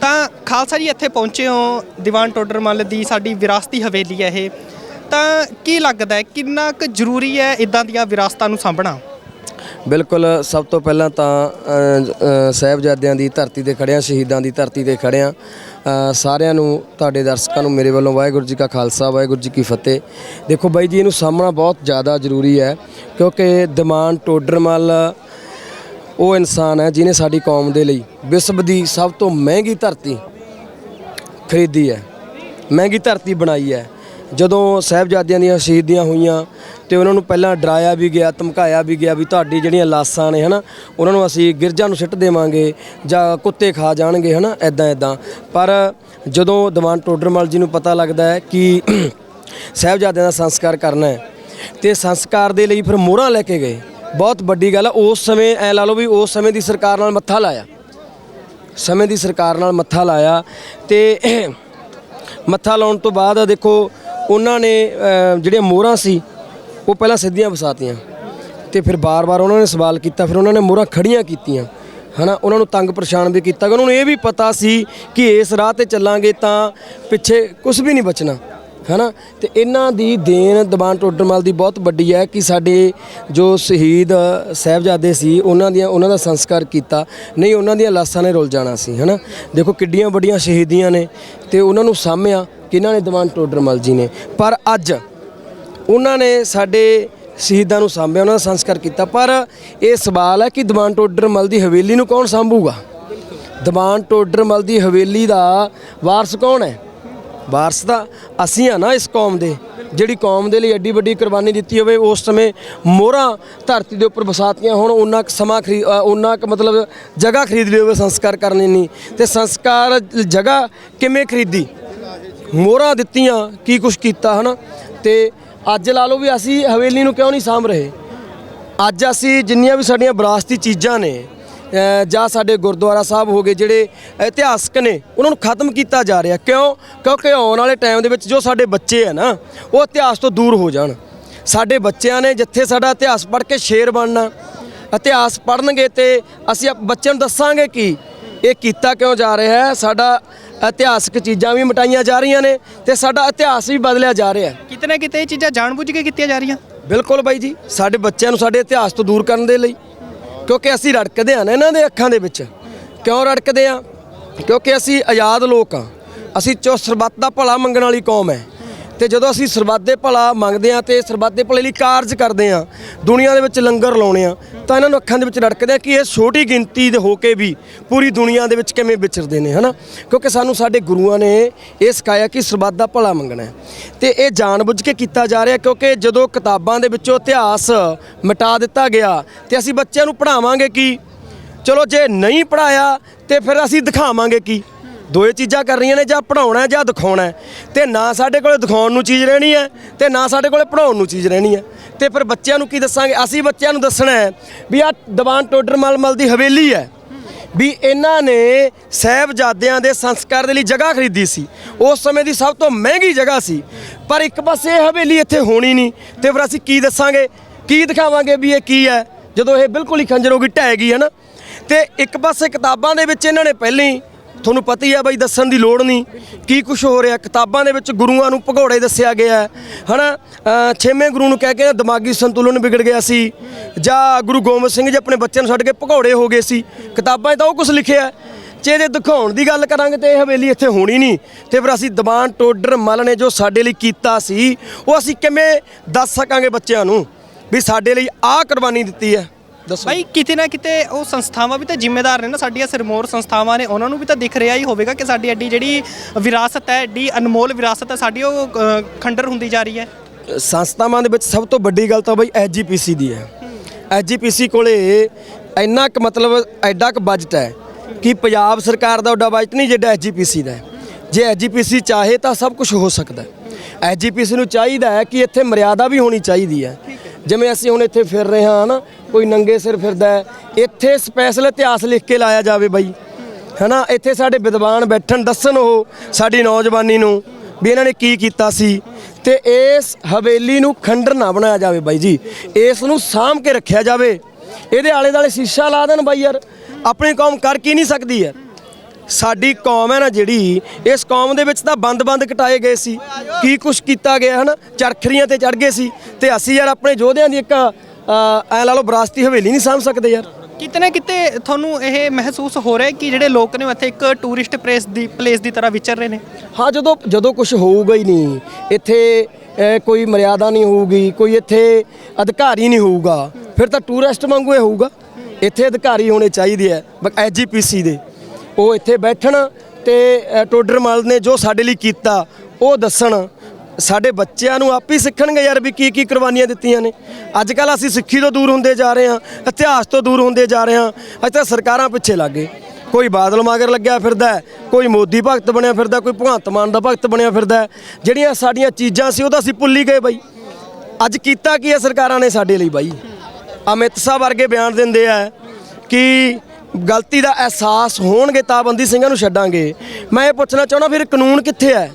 ਤਾਂ ਖਾਲਸਾ ਜੀ ਇੱਥੇ ਪਹੁੰਚੇ ਹੋ ਦੀਵਾਨ ਟੋਡਰਮੱਲ ਦੀ ਸਾਡੀ ਵਿਰਾਸਤੀ ਹਵੇਲੀ ਹੈ ਇਹ। ਤਾਂ ਕੀ ਲੱਗਦਾ ਹੈ ਕਿੰਨਾ ਕੁ ਜ਼ਰੂਰੀ ਹੈ ਇਦਾਂ ਦੀਆਂ ਵਿਰਾਸਤਾਂ ਨੂੰ ਸਾਂਭਣਾ? ਬਿਲਕੁਲ ਸਭ ਤੋਂ ਪਹਿਲਾਂ ਤਾਂ ਸਾਹਿਬਜ਼ਾਦਿਆਂ ਦੀ ਧਰਤੀ ਤੇ ਖੜਿਆ ਸ਼ਹੀਦਾਂ ਦੀ ਧਰਤੀ ਤੇ ਖੜਿਆ ਸਾਰਿਆਂ ਨੂੰ ਤੁਹਾਡੇ ਦਰਸ਼ਕਾਂ ਨੂੰ ਮੇਰੇ ਵੱਲੋਂ ਵਾਹਿਗੁਰੂ ਜੀ ਕਾ ਖਾਲਸਾ ਵਾਹਿਗੁਰੂ ਜੀ ਕੀ ਫਤਿਹ। ਦੇਖੋ ਬਾਈ ਜੀ ਇਹਨੂੰ ਸਾਹਮਣਾ ਬਹੁਤ ਜ਼ਿਆਦਾ ਜ਼ਰੂਰੀ ਹੈ ਕਿਉਂਕਿ ਦਿਮਾਨ ਟੋਡਰਮਲ ਉਹ ਇਨਸਾਨ ਹੈ ਜਿਨੇ ਸਾਡੀ ਕੌਮ ਦੇ ਲਈ ਵਿਸ਼ਵ ਦੀ ਸਭ ਤੋਂ ਮਹਿੰਗੀ ਧਰਤੀ ਖਰੀਦੀ ਹੈ। ਮਹਿੰਗੀ ਧਰਤੀ ਬਣਾਈ ਹੈ। ਜਦੋਂ ਸਾਹਿਬਜ਼ਾਦਿਆਂ ਦੀਆਂ ਸ਼ਹੀਦੀਆਂ ਹੋਈਆਂ ਤੇ ਉਹਨਾਂ ਨੂੰ ਪਹਿਲਾਂ ਡਰਾਇਆ ਵੀ ਗਿਆ, ਧਮਕਾਇਆ ਵੀ ਗਿਆ ਵੀ ਤੁਹਾਡੀ ਜਿਹੜੀਆਂ ਲਾਸ਼ਾਂ ਨੇ, ਹਨਾ, ਉਹਨਾਂ ਨੂੰ ਅਸੀਂ ਗਿਰਜਾ ਨੂੰ ਸਿੱਟ ਦੇਵਾਂਗੇ ਜਾਂ ਕੁੱਤੇ ਖਾ ਜਾਣਗੇ, ਹਨਾ ਐਦਾਂ ਐਦਾਂ ਪਰ ਜਦੋਂ ਦੀਵਾਨ ਟੋਡਰਮਲ ਜੀ ਨੂੰ ਪਤਾ ਲੱਗਦਾ ਹੈ ਕਿ ਸਾਹਿਬਜ਼ਾਦਿਆਂ ਦਾ ਸੰਸਕਾਰ ਕਰਨਾ ਹੈ, ਤੇ ਸੰਸਕਾਰ ਦੇ ਲਈ ਫਿਰ ਮੋਹਰਾਂ ਲੈ ਕੇ ਗਏ। ਬਹੁਤ ਵੱਡੀ ਗੱਲ ਆ, ਉਸ ਸਮੇਂ ਐ ਲਾ ਲਓ ਵੀ ਉਸ ਸਮੇਂ ਦੀ ਸਰਕਾਰ ਨਾਲ ਮੱਥਾ ਲਾਇਆ। ਸਮੇਂ ਦੀ ਸਰਕਾਰ ਨਾਲ ਮੱਥਾ ਲਾਇਆ ਤੇ ਮੱਥਾ ਲਾਉਣ ਤੋਂ ਬਾਅਦ ਦੇਖੋ, ਉਹਨਾਂ ਨੇ ਜਿਹੜੀਆਂ ਮੋਹਰਾਂ ਸੀ, ਉਹ ਪਹਿਲਾਂ ਸਿੱਧੀਆਂ ਵਸਾਤੀਆਂ। ਤੇ ਫਿਰ ਬਾਰ-ਬਾਰ ਉਹਨਾਂ ਨੇ ਸਵਾਲ ਕੀਤਾ, ਫਿਰ ਉਹਨਾਂ ਨੇ ਮੋਹਰਾਂ ਖੜੀਆਂ ਕੀਤੀਆਂ। ਹਨਾ, ਉਹਨਾਂ ਨੂੰ ਤੰਗ ਪਰੇਸ਼ਾਨ ਵੀ ਕੀਤਾ। ਉਹਨਾਂ ਨੂੰ ਇਹ ਵੀ ਪਤਾ ਸੀ ਕਿ ਇਸ ਰਾਹ ਤੇ ਚੱਲਾਂਗੇ ਤਾਂ ਪਿੱਛੇ ਕੁਝ ਵੀ ਨਹੀਂ ਬਚਣਾ। ਹਨਾ? ਤੇ ਇਹਨਾਂ ਦੀ ਦੇਣ ਦੀਵਾਨ ਟੋਡਰਮਲ ਦੀ ਬਹੁਤ ਵੱਡੀ ਹੈ ਕਿ ਸਾਡੇ ਜੋ ਸ਼ਹੀਦ ਸਾਹਿਬਜ਼ਾਦੇ ਸੀ, ਉਹਨਾਂ ਦੀਆਂ ਉਹਨਾਂ ਦਾ ਸੰਸਕਾਰ ਕੀਤਾ। ਨਹੀਂ, ਉਹਨਾਂ ਦੀਆਂ ਲਾਸ਼ਾਂ ਨੇ ਰੁਲ ਜਾਣਾ ਸੀ, ਹਨਾ? ਦੇਖੋ, ਕਿੱਡੀਆਂ ਵੱਡੀਆਂ ਸ਼ਹੀਦੀਆਂ ਨੇ ਤੇ ਉਹਨਾਂ ਨੂੰ ਸਾਂਭਿਆ ਕਿਹਨਾਂ ਨੇ ਦੀਵਾਨ ਟੋਡਰਮਲ ਜੀ ਨੇ? ਪਰ ਅੱਜ ਉਹਨਾਂ ਨੇ ਸਾਡੇ ਸ਼ਹੀਦਾਂ ਨੂੰ ਸਾਂਭਿਆ ਉਹਨਾਂ ਦਾ ਸੰਸਕਾਰ ਕੀਤਾ। ਪਰ ਇਹ ਸਵਾਲ ਹੈ ਕਿ ਦੀਵਾਨ ਟੋਡਰਮਲ ਦੀ ਹਵੇਲੀ ਨੂੰ ਕੌਣ ਸਾਂਭੂਗਾ? ਦੀਵਾਨ ਟੋਡਰਮਲ ਦੀ ਹਵੇਲੀ ਦਾ ਵਾਰਸ ਕੌਣ ਹੈ? ਵਾਰਸ ਤਾਂ ਅਸੀਂ ਆ ਨਾ ਇਸ ਕੌਮ ਦੇ ਜਿਹੜੀ ਕੌਮ ਦੇ ਲਈ ਐਡੀ ਵੱਡੀ ਕੁਰਬਾਨੀ ਦਿੱਤੀ ਹੋਵੇ ਉਸ ਸਮੇਂ ਮੋਹਰਾਂ ਧਰਤੀ ਦੇ ਉੱਪਰ ਵਸਾਤੀਆਂ ਹੁਣ ਉਹਨਾਂ ਕੁ ਸਮਾਂ ਖਰੀ ਅ, ਉਹਨਾਂ ਕੁ ਮਤਲਬ ਜਗ੍ਹਾ ਖਰੀਦ ਲਈ ਹੋਵੇ ਸੰਸਕਾਰ ਕਰਨੇ ਨਹੀਂ ਤੇ ਸੰਸਕਾਰ ਜਗ੍ਹਾ ਕਿਵੇਂ ਖਰੀਦੀ? ਮੋਹਰਾਂ ਦਿੱਤੀਆਂ ਕੀ ਕੁਛ ਕੀਤਾ ਹਨਾ? ਤੇ ਅੱਜ ਲਾ ਲਓ ਵੀ ਅਸੀਂ ਹਵੇਲੀ ਨੂੰ ਕਿਉਂ ਨਹੀਂ ਸਾਂਭ ਰਹੇ? ਅੱਜ ਅਸੀਂ ਜਿੰਨੀਆਂ ਵੀ ਸਾਡੀਆਂ ਵਿਰਾਸਤੀ ਚੀਜ਼ਾਂ ਨੇ ਜਾਂ ਸਾਡੇ ਗੁਰਦੁਆਰਾ ਸਾਹਿਬ ਹੋ ਗਏ ਜਿਹੜੇ ਇਤਿਹਾਸਕ ਨੇ ਉਹਨਾਂ ਨੂੰ ਖਤਮ ਕੀਤਾ ਜਾ ਰਿਹਾ। ਕਿਉਂ? ਕਿਉਂਕਿ ਆਉਣ ਵਾਲੇ ਟਾਈਮ ਦੇ ਵਿੱਚ ਜੋ ਸਾਡੇ ਬੱਚੇ ਆ ਨਾ ਉਹ ਇਤਿਹਾਸ ਤੋਂ ਦੂਰ ਹੋ ਜਾਣ। ਸਾਡੇ ਬੱਚਿਆਂ ਨੇ ਜਿੱਥੇ ਸਾਡਾ ਇਤਿਹਾਸ ਪੜ੍ਹ ਕੇ ਸ਼ੇਰ ਬਣਨਾ ਇਤਿਹਾਸ ਪੜ੍ਹਨਗੇ ਤੇ ਅਸੀਂ ਬੱਚਿਆਂ ਨੂੰ ਦੱਸਾਂਗੇ ਕਿ ਇਹ ਕੀਤਾ ਕਿਉਂ ਜਾ ਰਿਹਾ ਹੈ। ਸਾਡਾ ਇਤਿਹਾਸਕ ਚੀਜ਼ਾਂ ਵੀ ਮਿਟਾਈਆਂ ਜਾ ਰਹੀਆਂ ਨੇ ਤੇ ਸਾਡਾ ਇਤਿਹਾਸ ਵੀ ਬਦਲਿਆ ਜਾ ਰਿਹਾ ਹੈ। ਕਿਤੇ ਨਾ ਕਿਤੇ ਇਹ ਚੀਜ਼ਾਂ ਜਾਣਬੁੱਝ ਕੇ ਕੀਤੀਆਂ ਜਾ ਰਹੀਆਂ? ਬਿਲਕੁਲ ਬਾਈ ਜੀ ਸਾਡੇ ਬੱਚਿਆਂ ਨੂੰ ਸਾਡੇ ਇਤਿਹਾਸ ਤੋਂ ਦੂਰ ਕਰਨ ਦੇ ਲਈ। ਕਿਉਂਕਿ ਅਸੀਂ ਰੜਕਦੇ ਹਾਂ ਨਾ ਇਹਨਾਂ ਦੇ ਅੱਖਾਂ ਦੇ ਵਿੱਚ। ਕਿਉਂ ਰੜਕਦੇ ਆ ਕਿਉਂਕਿ ਅਸੀਂ ਆਜ਼ਾਦ ਲੋਕ ਆ ਅਸੀਂ ਚੋ ਸਰਬੱਤ ਦਾ ਭਲਾ ਮੰਗਣ ਵਾਲੀ ਕੌਮ ਹੈ। ਤੇ ਜਦੋਂ ਅਸੀਂ ਸਰਬੱਤ ਦੇ ਭਲਾ ਮੰਗਦੇ ਆ ਤੇ ਸਰਬੱਤ ਦੇ ਭਲੇ ਲਈ ਕਾਰਜ ਕਰਦੇ ਆ ਦੁਨੀਆ ਦੇ ਵਿੱਚ ਲੰਗਰ ਲਾਉਣੇ ਆ ਤਾਂ ਇਹਨਾਂ ਨੂੰ ਅੱਖਾਂ ਦੇ ਵਿੱਚ ਰੜਕਦੇ ਆ ਕਿ ਇਹ ਛੋਟੀ ਗਿਣਤੀ ਦੇ ਹੋ ਕੇ ਵੀ ਪੂਰੀ ਦੁਨੀਆ ਦੇ ਵਿੱਚ ਕਿਵੇਂ ਵਿਚਰਦੇ ਨੇ, ਹਨਾ? ਕਿਉਂਕਿ ਸਾਨੂੰ ਸਾਡੇ ਗੁਰੂਆਂ ਨੇ ਇਹ ਸਿਖਾਇਆ ਕਿ ਸਰਬੱਤ ਦਾ ਭਲਾ ਮੰਗਣਾ ਹੈ। ਤੇ ਇਹ ਜਾਣਬੁੱਝ ਕੇ ਕੀਤਾ ਜਾ ਰਿਹਾ ਕਿਉਂਕਿ ਜਦੋਂ ਕਿਤਾਬਾਂ ਦੇ ਵਿੱਚੋਂ ਇਤਿਹਾਸ ਮਿਟਾ ਦਿੱਤਾ ਗਿਆ ਤੇ ਅਸੀਂ ਬੱਚਿਆਂ ਨੂੰ ਪੜ੍ਹਾਵਾਂਗੇ ਕੀ? ਚਲੋ ਜੇ ਨਹੀਂ ਪੜਾਇਆ ਤੇ ਫਿਰ ਅਸੀਂ ਦਿਖਾਵਾਂਗੇ ਕੀ? ਦੋਏ ਚੀਜ਼ਾਂ ਕਰ ਰਹੀਆਂ ਨੇ, ਜਾਂ ਪੜਾਉਣਾ ਜਾਂ ਦਿਖਾਉਣਾ ਹੈ। ਤੇ ਨਾ ਸਾਡੇ ਕੋਲੇ ਦਿਖਾਉਣ ਨੂੰ ਚੀਜ਼ ਰਹਿਣੀ ਹੈ ਤੇ ਨਾ ਸਾਡੇ ਕੋਲੇ ਪੜਾਉਣ ਨੂੰ ਚੀਜ਼ ਰਹਿਣੀ ਹੈ। ਤੇ ਫਿਰ ਬੱਚਿਆਂ ਨੂੰ ਕੀ ਦੱਸਾਂਗੇ? ਅਸੀਂ ਬੱਚਿਆਂ ਨੂੰ ਦੱਸਣਾ ਹੈ ਵੀ ਆ ਦੀਵਾਨ ਟੋਡਰ ਮਲਮਲ ਦੀ ਹਵੇਲੀ ਹੈ। ਵੀ ਇਹਨਾਂ ਨੇ ਸਹਿਬਜ਼ਾਦਿਆਂ ਦੇ ਸੰਸਕਾਰ ਦੇ ਲਈ ਜਗ੍ਹਾ ਖਰੀਦੀ ਸੀ। ਉਸ ਸਮੇਂ ਦੀ ਸਭ ਤੋਂ ਮਹਿੰਗੀ ਜਗ੍ਹਾ ਸੀ। ਪਰ ਇੱਕ ਪਾਸੇ ਇਹ ਹਵੇਲੀ ਇੱਥੇ ਹੋਣੀ ਨਹੀਂ। ਤੇ ਫਿਰ ਅਸੀਂ ਕੀ ਦੱਸਾਂਗੇ? ਕੀ ਦਿਖਾਵਾਂਗੇ ਵੀ ਇਹ ਕੀ ਹੈ? ਜਦੋਂ ਇਹ ਬਿਲਕੁਲ ਹੀ ਖੰਜਰ ਹੋ ਗਈ, ਢਹਿ ਗਈ ਹੈ ਨਾ। ਤੇ ਇੱਕ ਪਾਸੇ ਕਿਤਾਬਾਂ ਦੇ ਵਿੱਚ ਇਹਨਾਂ ਨੇ ਪਹਿਲਾਂ ਹੀ ਤੁਹਾਨੂੰ ਪਤਾ ਹੀ ਆ ਬਾਈ, ਦੱਸਣ ਦੀ ਲੋੜ ਨਹੀਂ ਕੀ ਕੁਝ ਹੋ ਰਿਹਾ। ਕਿਤਾਬਾਂ ਦੇ ਵਿੱਚ ਗੁਰੂਆਂ ਨੂੰ ਭਗੌੜੇ ਦੱਸਿਆ ਗਿਆ ਹੈ। ਹਨਾ? ਛੇਵੇਂ ਗੁਰੂ ਨੂੰ ਕਹਿ ਕੇ ਦਿਮਾਗੀ ਸੰਤੁਲਨ ਵਿਗੜ ਗਿਆ ਸੀ। ਜਾਂ ਗੁਰੂ ਗੋਬਿੰਦ ਸਿੰਘ ਜੀ ਆਪਣੇ ਬੱਚਿਆਂ ਨੂੰ ਛੱਡ ਕੇ ਭਗੌੜੇ ਹੋ ਗਏ ਸੀ। ਕਿਤਾਬਾਂ 'ਚ ਤਾਂ ਉਹ ਕੁਝ ਲਿਖਿਆ ਜੇ ਇਹਦੇ ਦਿਖਾਉਣ ਦੀ ਗੱਲ ਕਰਾਂਗੇ ਤੇ ਇਹ ਹਵੇਲੀ ਇੱਥੇ ਹੋਣੀ ਨਹੀਂ। ਤੇ ਫਿਰ ਅਸੀਂ ਦੀਵਾਨ ਟੋਡਰ ਮਲ ਨੇ ਜੋ ਸਾਡੇ ਲਈ ਕੀਤਾ ਸੀ, ਉਹ ਅਸੀਂ ਕਿਵੇਂ ਦੱਸ ਸਕਾਂਗੇ ਬੱਚਿਆਂ ਨੂੰ? ਵੀ ਸਾਡੇ ਲਈ ਆਹ ਕੁਰਬਾਨੀ ਦਿੱਤੀ ਹੈ। ਦੱਸੋ। ਭਾਈ ਕਿਤੇ ਨਾ ਕਿਤੇ ਉਹ ਸੰਸਥਾਵਾਂ ਵੀ ਤਾਂ ਜ਼ਿੰਮੇਦਾਰ ਨੇ ਨਾ ਸਾਡੀਆਂ ਸਿਰਮੌਰ ਸੰਸਥਾਵਾਂ ਨੇ ਉਹਨਾਂ ਨੂੰ ਵੀ ਤਾਂ ਦਿਖ ਰਿਹਾ ਹੀ ਹੋਵੇਗਾ ਕਿ ਸਾਡੀ ਐਡੀ ਜਿਹੜੀ ਵਿਰਾਸਤ ਹੈ ਐਡੀ ਅਨਮੋਲ ਵਿਰਾਸਤ ਹੈ ਸਾਡੀ ਉਹ ਅ, ਖੰਡਰ ਹੁੰਦੀ ਜਾ ਰਹੀ ਹੈ। ਸੰਸਥਾਵਾਂ ਦੇ ਵਿੱਚ ਸਭ ਤੋਂ ਵੱਡੀ ਗੱਲ ਤਾਂ ਬਈ ਐਜੀਪੀਸੀ ਦੀ ਹੈ। ਐਜੀਪੀਸੀ ਕੋਲੇ ਇੰਨਾ ਕੁ ਮਤਲਬ ਐਡਾ ਕੁ ਬਜਟ ਹੈ ਕਿ ਪੰਜਾਬ ਸਰਕਾਰ ਦਾ ਓਡਾ ਬਜਟ ਨਹੀਂ ਜਿੱਡਾ ਐਜੀਪੀਸੀ ਦਾ ਹੈ। ਜੇ ਐਜੀਪੀਸੀ ਚਾਹੇ ਤਾਂ ਸਭ ਕੁਝ ਹੋ ਸਕਦਾ ਹੈ। ਐਜੀਪੀਸੀ ਨੂੰ ਚਾਹੀਦਾ ਹੈ ਕਿ ਇੱਥੇ ਮਰਿਆਦਾ ਵੀ ਹੋਣੀ ਚਾਹੀਦੀ ਹੈ। ਜਿਵੇਂ ਅਸੀਂ ਹੁਣ ਇੱਥੇ ਫਿਰ ਰਹੇ ਹਾਂ ਨਾ, ਕੋਈ ਨੰਗੇ ਸਿਰ ਫਿਰਦਾ ਹੈ, ਇੱਥੇ ਸਪੈਸ਼ਲ ਇਤਿਹਾਸ ਲਿਖ ਕੇ ਲਾਇਆ ਜਾਵੇ ਬਾਈ। ਹਨਾ, ਇੱਥੇ ਸਾਡੇ ਵਿਦਵਾਨ ਬੈਠਣ, ਦੱਸਣ ਉਹ ਸਾਡੀ ਨੌਜਵਾਨੀ ਨੂੰ ਵੀ ਇਹਨਾਂ ਨੇ ਕੀ ਕੀਤਾ ਸੀ। ਤੇ ਇਸ ਹਵੇਲੀ ਨੂੰ ਖੰਡਰ ਨਾ ਬਣਾਇਆ ਜਾਵੇ ਬਾਈ ਜੀ। ਇਸ ਨੂੰ ਸਾਂਭ ਕੇ ਰੱਖਿਆ ਜਾਵੇ। ਇਹਦੇ ਆਲੇ ਦਾਲੇ ਸ਼ੀਸ਼ਾ ਲਾ ਦੇਣ ਬਾਈ ਯਾਰ। ਆਪਣੀ ਕੌਮ ਕਰ ਕੀ ਨਹੀਂ ਸਕਦੀ ਯਾਰ। ਸਾਡੀ ਕੌਮ ਹੈ ਨਾ ਜਿਹੜੀ ਇਸ ਕੌਮ ਦੇ ਵਿੱਚ ਤਾਂ ਬੰਦ-ਬੰਦ ਕਟਾਏ ਗਏ ਸੀ। ਕੀ ਕੁਛ ਕੀਤਾ ਗਿਆ ਹਨਾ? ਚਰਖਰੀਆਂ ਤੇ ਚੜ ਗਏ ਸੀ ਤੇ ਅਸੀਂ ਯਾਰ ਆਪਣੇ ਯੋਧਿਆਂ ਦੀ ਇੱਕ ਐ ਲਾ ਲਓ ਵਿਰਾਸਤੀ ਹਵੇਲੀ ਨਹੀਂ ਸਾਂਭ ਸਕਦੇ ਯਾਰ। ਕਿਤੇ ਨਾ ਕਿਤੇ ਤੁਹਾਨੂੰ ਇਹ ਮਹਿਸੂਸ ਹੋ ਰਿਹਾ ਕਿ ਜਿਹੜੇ ਲੋਕ ਨੇ ਇੱਥੇ ਇੱਕ ਟੂਰਿਸਟ ਪਲੇਸ ਦੀ ਪਲੇਸ ਦੀ ਤਰ੍ਹਾਂ ਵਿਚਰ ਰਹੇ ਨੇ? ਹਾਂ ਜਦੋਂ ਜਦੋਂ ਕੁਝ ਹੋਊਗਾ ਹੀ ਨਹੀਂ। ਇੱਥੇ ਕੋਈ ਮਰਿਆਦਾ ਨਹੀਂ ਹੋਊਗੀ ਕੋਈ ਇੱਥੇ ਅਧਿਕਾਰੀ ਨਹੀਂ ਹੋਊਗਾ। ਫਿਰ ਤਾਂ ਟੂਰਿਸਟ ਵਾਂਗੂ ਹੀ ਹੋਊਗਾ। ਇੱਥੇ ਅਧਿਕਾਰੀ ਹੋਣੇ ਚਾਹੀਦੇ ਆ ਐਜੀਪੀਸੀ ਦੇ। ਉਹ ਇੱਥੇ ਬੈਠਣ ਤੇ ਅਹ, ਟੋਡਰ ਮਲ ਨੇ ਜੋ ਸਾਡੇ ਲਈ ਕੀਤਾ ਉਹ ਦੱਸਣ। ਸਾਡੇ ਬੱਚਿਆਂ ਨੂੰ ਆਪ ਹੀ ਸਿੱਖਣਗੇ ਯਾਰ ਵੀ ਕੀ ਕੀ ਕੁਰਬਾਨੀਆਂ ਦਿੱਤੀਆਂ ਨੇ। ਅੱਜ ਕੱਲ ਅਸੀਂ ਸਿੱਖੀ ਤੋਂ ਦੂਰ ਹੁੰਦੇ ਜਾ ਰਹੇ ਹਾਂ ਇਤਿਹਾਸ ਤੋਂ ਦੂਰ ਹੁੰਦੇ ਜਾ ਰਹੇ ਹਾਂ ਅੱਜ ਤਾਂ ਸਰਕਾਰਾਂ ਪਿੱਛੇ ਲੱਗ ਗਏ। ਕੋਈ ਬਾਦਲ ਮਾਗਰ ਲੱਗਿਆ ਫਿਰਦਾ ਕੋਈ ਮੋਦੀ ਭਗਤ ਬਣਿਆ ਫਿਰਦਾ ਕੋਈ ਭਗਵੰਤ ਮਾਨ ਦਾ ਭਗਤ ਬਣਿਆ ਫਿਰਦਾ ਜਿਹੜੀਆਂ ਸਾਡੀਆਂ ਚੀਜ਼ਾਂ ਸੀ ਉਹ ਤਾਂ ਅਸੀਂ ਭੁੱਲ ਹੀ ਗਏ ਬਾਈ। ਅੱਜ ਕੀਤਾ ਕੀ ਹੈ ਸਰਕਾਰਾਂ ਨੇ ਸਾਡੇ ਲਈ ਬਾਈ? ਅਮਿਤ ਸਾਹਿਬ ਵਰਗੇ ਬਿਆਨ ਦਿੰਦੇ ਆ ਕਿ ਗਲਤੀ ਦਾ ਅਹਿਸਾਸ ਹੋਣਗੇ ਤਾਂ ਬੰਦੀ ਸਿੰਘਾਂ ਨੂੰ ਛੱਡਾਂਗੇ। ਮੈਂ ਇਹ ਪੁੱਛਣਾ ਚਾਹੁੰਦਾ ਫਿਰ ਕਾਨੂੰਨ ਕਿੱਥੇ ਹੈ?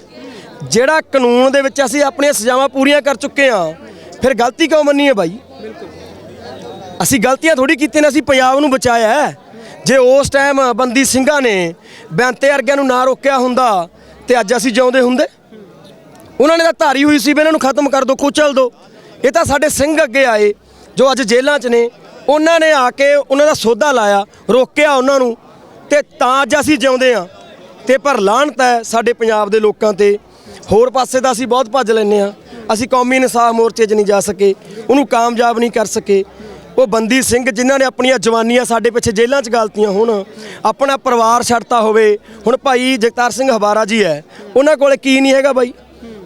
ਜਿਹੜਾ ਕਾਨੂੰਨ ਦੇ ਵਿੱਚ ਅਸੀਂ ਆਪਣੀਆਂ ਸਜ਼ਾਵਾਂ ਪੂਰੀਆਂ ਕਰ ਚੁੱਕੇ ਹਾਂ, ਫਿਰ ਗਲਤੀ ਕਿਉਂ ਮੰਨੀ ਹੈ ਬਾਈ? ਅਸੀਂ ਗਲਤੀਆਂ ਥੋੜੀ ਕੀਤੀਆਂ ਨੇ, ਅਸੀਂ ਪੰਜਾਬ ਨੂੰ ਬਚਾਇਆ ਜੇ ਉਸ ਟਾਈਮ ਬੰਦੀ ਸਿੰਘਾਂ ਨੇ ਬੈਂਤੇ ਵਰਗਿਆਂ ਨੂੰ ਨਾ ਰੋਕਿਆ ਹੁੰਦਾ ਤੇ ਅੱਜ ਅਸੀਂ ਜਿਉਂਦੇ ਹੁੰਦੇ? ਉਹਨਾਂ ਨੇ ਤਾਂ ਧਾਰੀ ਹੋਈ ਸੀ ਵੀ ਇਹਨਾਂ ਨੂੰ ਖਤਮ ਕਰ ਦਿਓ ਕੁਚਲ ਦਿਓ ਇਹ ਤਾਂ ਸਾਡੇ ਸਿੰਘ ਅੱਗੇ ਆਏ, ਜੋ ਅੱਜ ਜੇਲ੍ਹਾਂ 'ਚ ਨੇ ਉਹਨਾਂ ਨੇ ਆ ਕੇ ਉਹਨਾਂ ਦਾ ਸੋਧਾ ਲਾਇਆ, ਰੋਕਿਆ ਉਹਨਾਂ ਨੂੰ ਤੇ ਤਾਂ ਅੱਜ ਅਸੀਂ ਜਿਉਂਦੇ ਆ ਤੇ ਪਰ ਲਾਹਨਤ ਹੈ ਸਾਡੇ ਪੰਜਾਬ ਦੇ ਲੋਕਾਂ ਤੇ। ਹੋਰ ਪਾਸੇ ਤਾਂ ਅਸੀਂ ਬਹੁਤ ਭੱਜ ਲੈਨੇ ਆ ਅਸੀਂ ਕੌਮੀ ਇਨਸਾਫ ਮੋਰਚੇ 'ਚ ਨਹੀਂ ਜਾ ਸਕੇ, ਉਹਨੂੰ ਕਾਮਯਾਬ ਨਹੀਂ ਕਰ ਸਕੇ। ਉਹ ਬੰਦੀ ਸਿੰਘ ਜਿਨ੍ਹਾਂ ਨੇ ਆਪਣੀਆਂ ਜਵਾਨੀਆਂ ਸਾਡੇ ਪਿੱਛੇ ਜੇਲ੍ਹਾਂ 'ਚ ਗਾਲਤੀਆਂ ਹੋਣ, ਆਪਣਾ ਪਰਿਵਾਰ ਛੱਡਤਾ ਹੋਵੇ। ਹੁਣ ਭਾਈ ਜਗਤਾਰ ਸਿੰਘ ਹਵਾਰਾ ਜੀ ਹੈ, ਉਹਨਾਂ ਕੋਲੇ ਕੀ ਨਹੀਂ ਹੈਗਾ ਬਾਈ?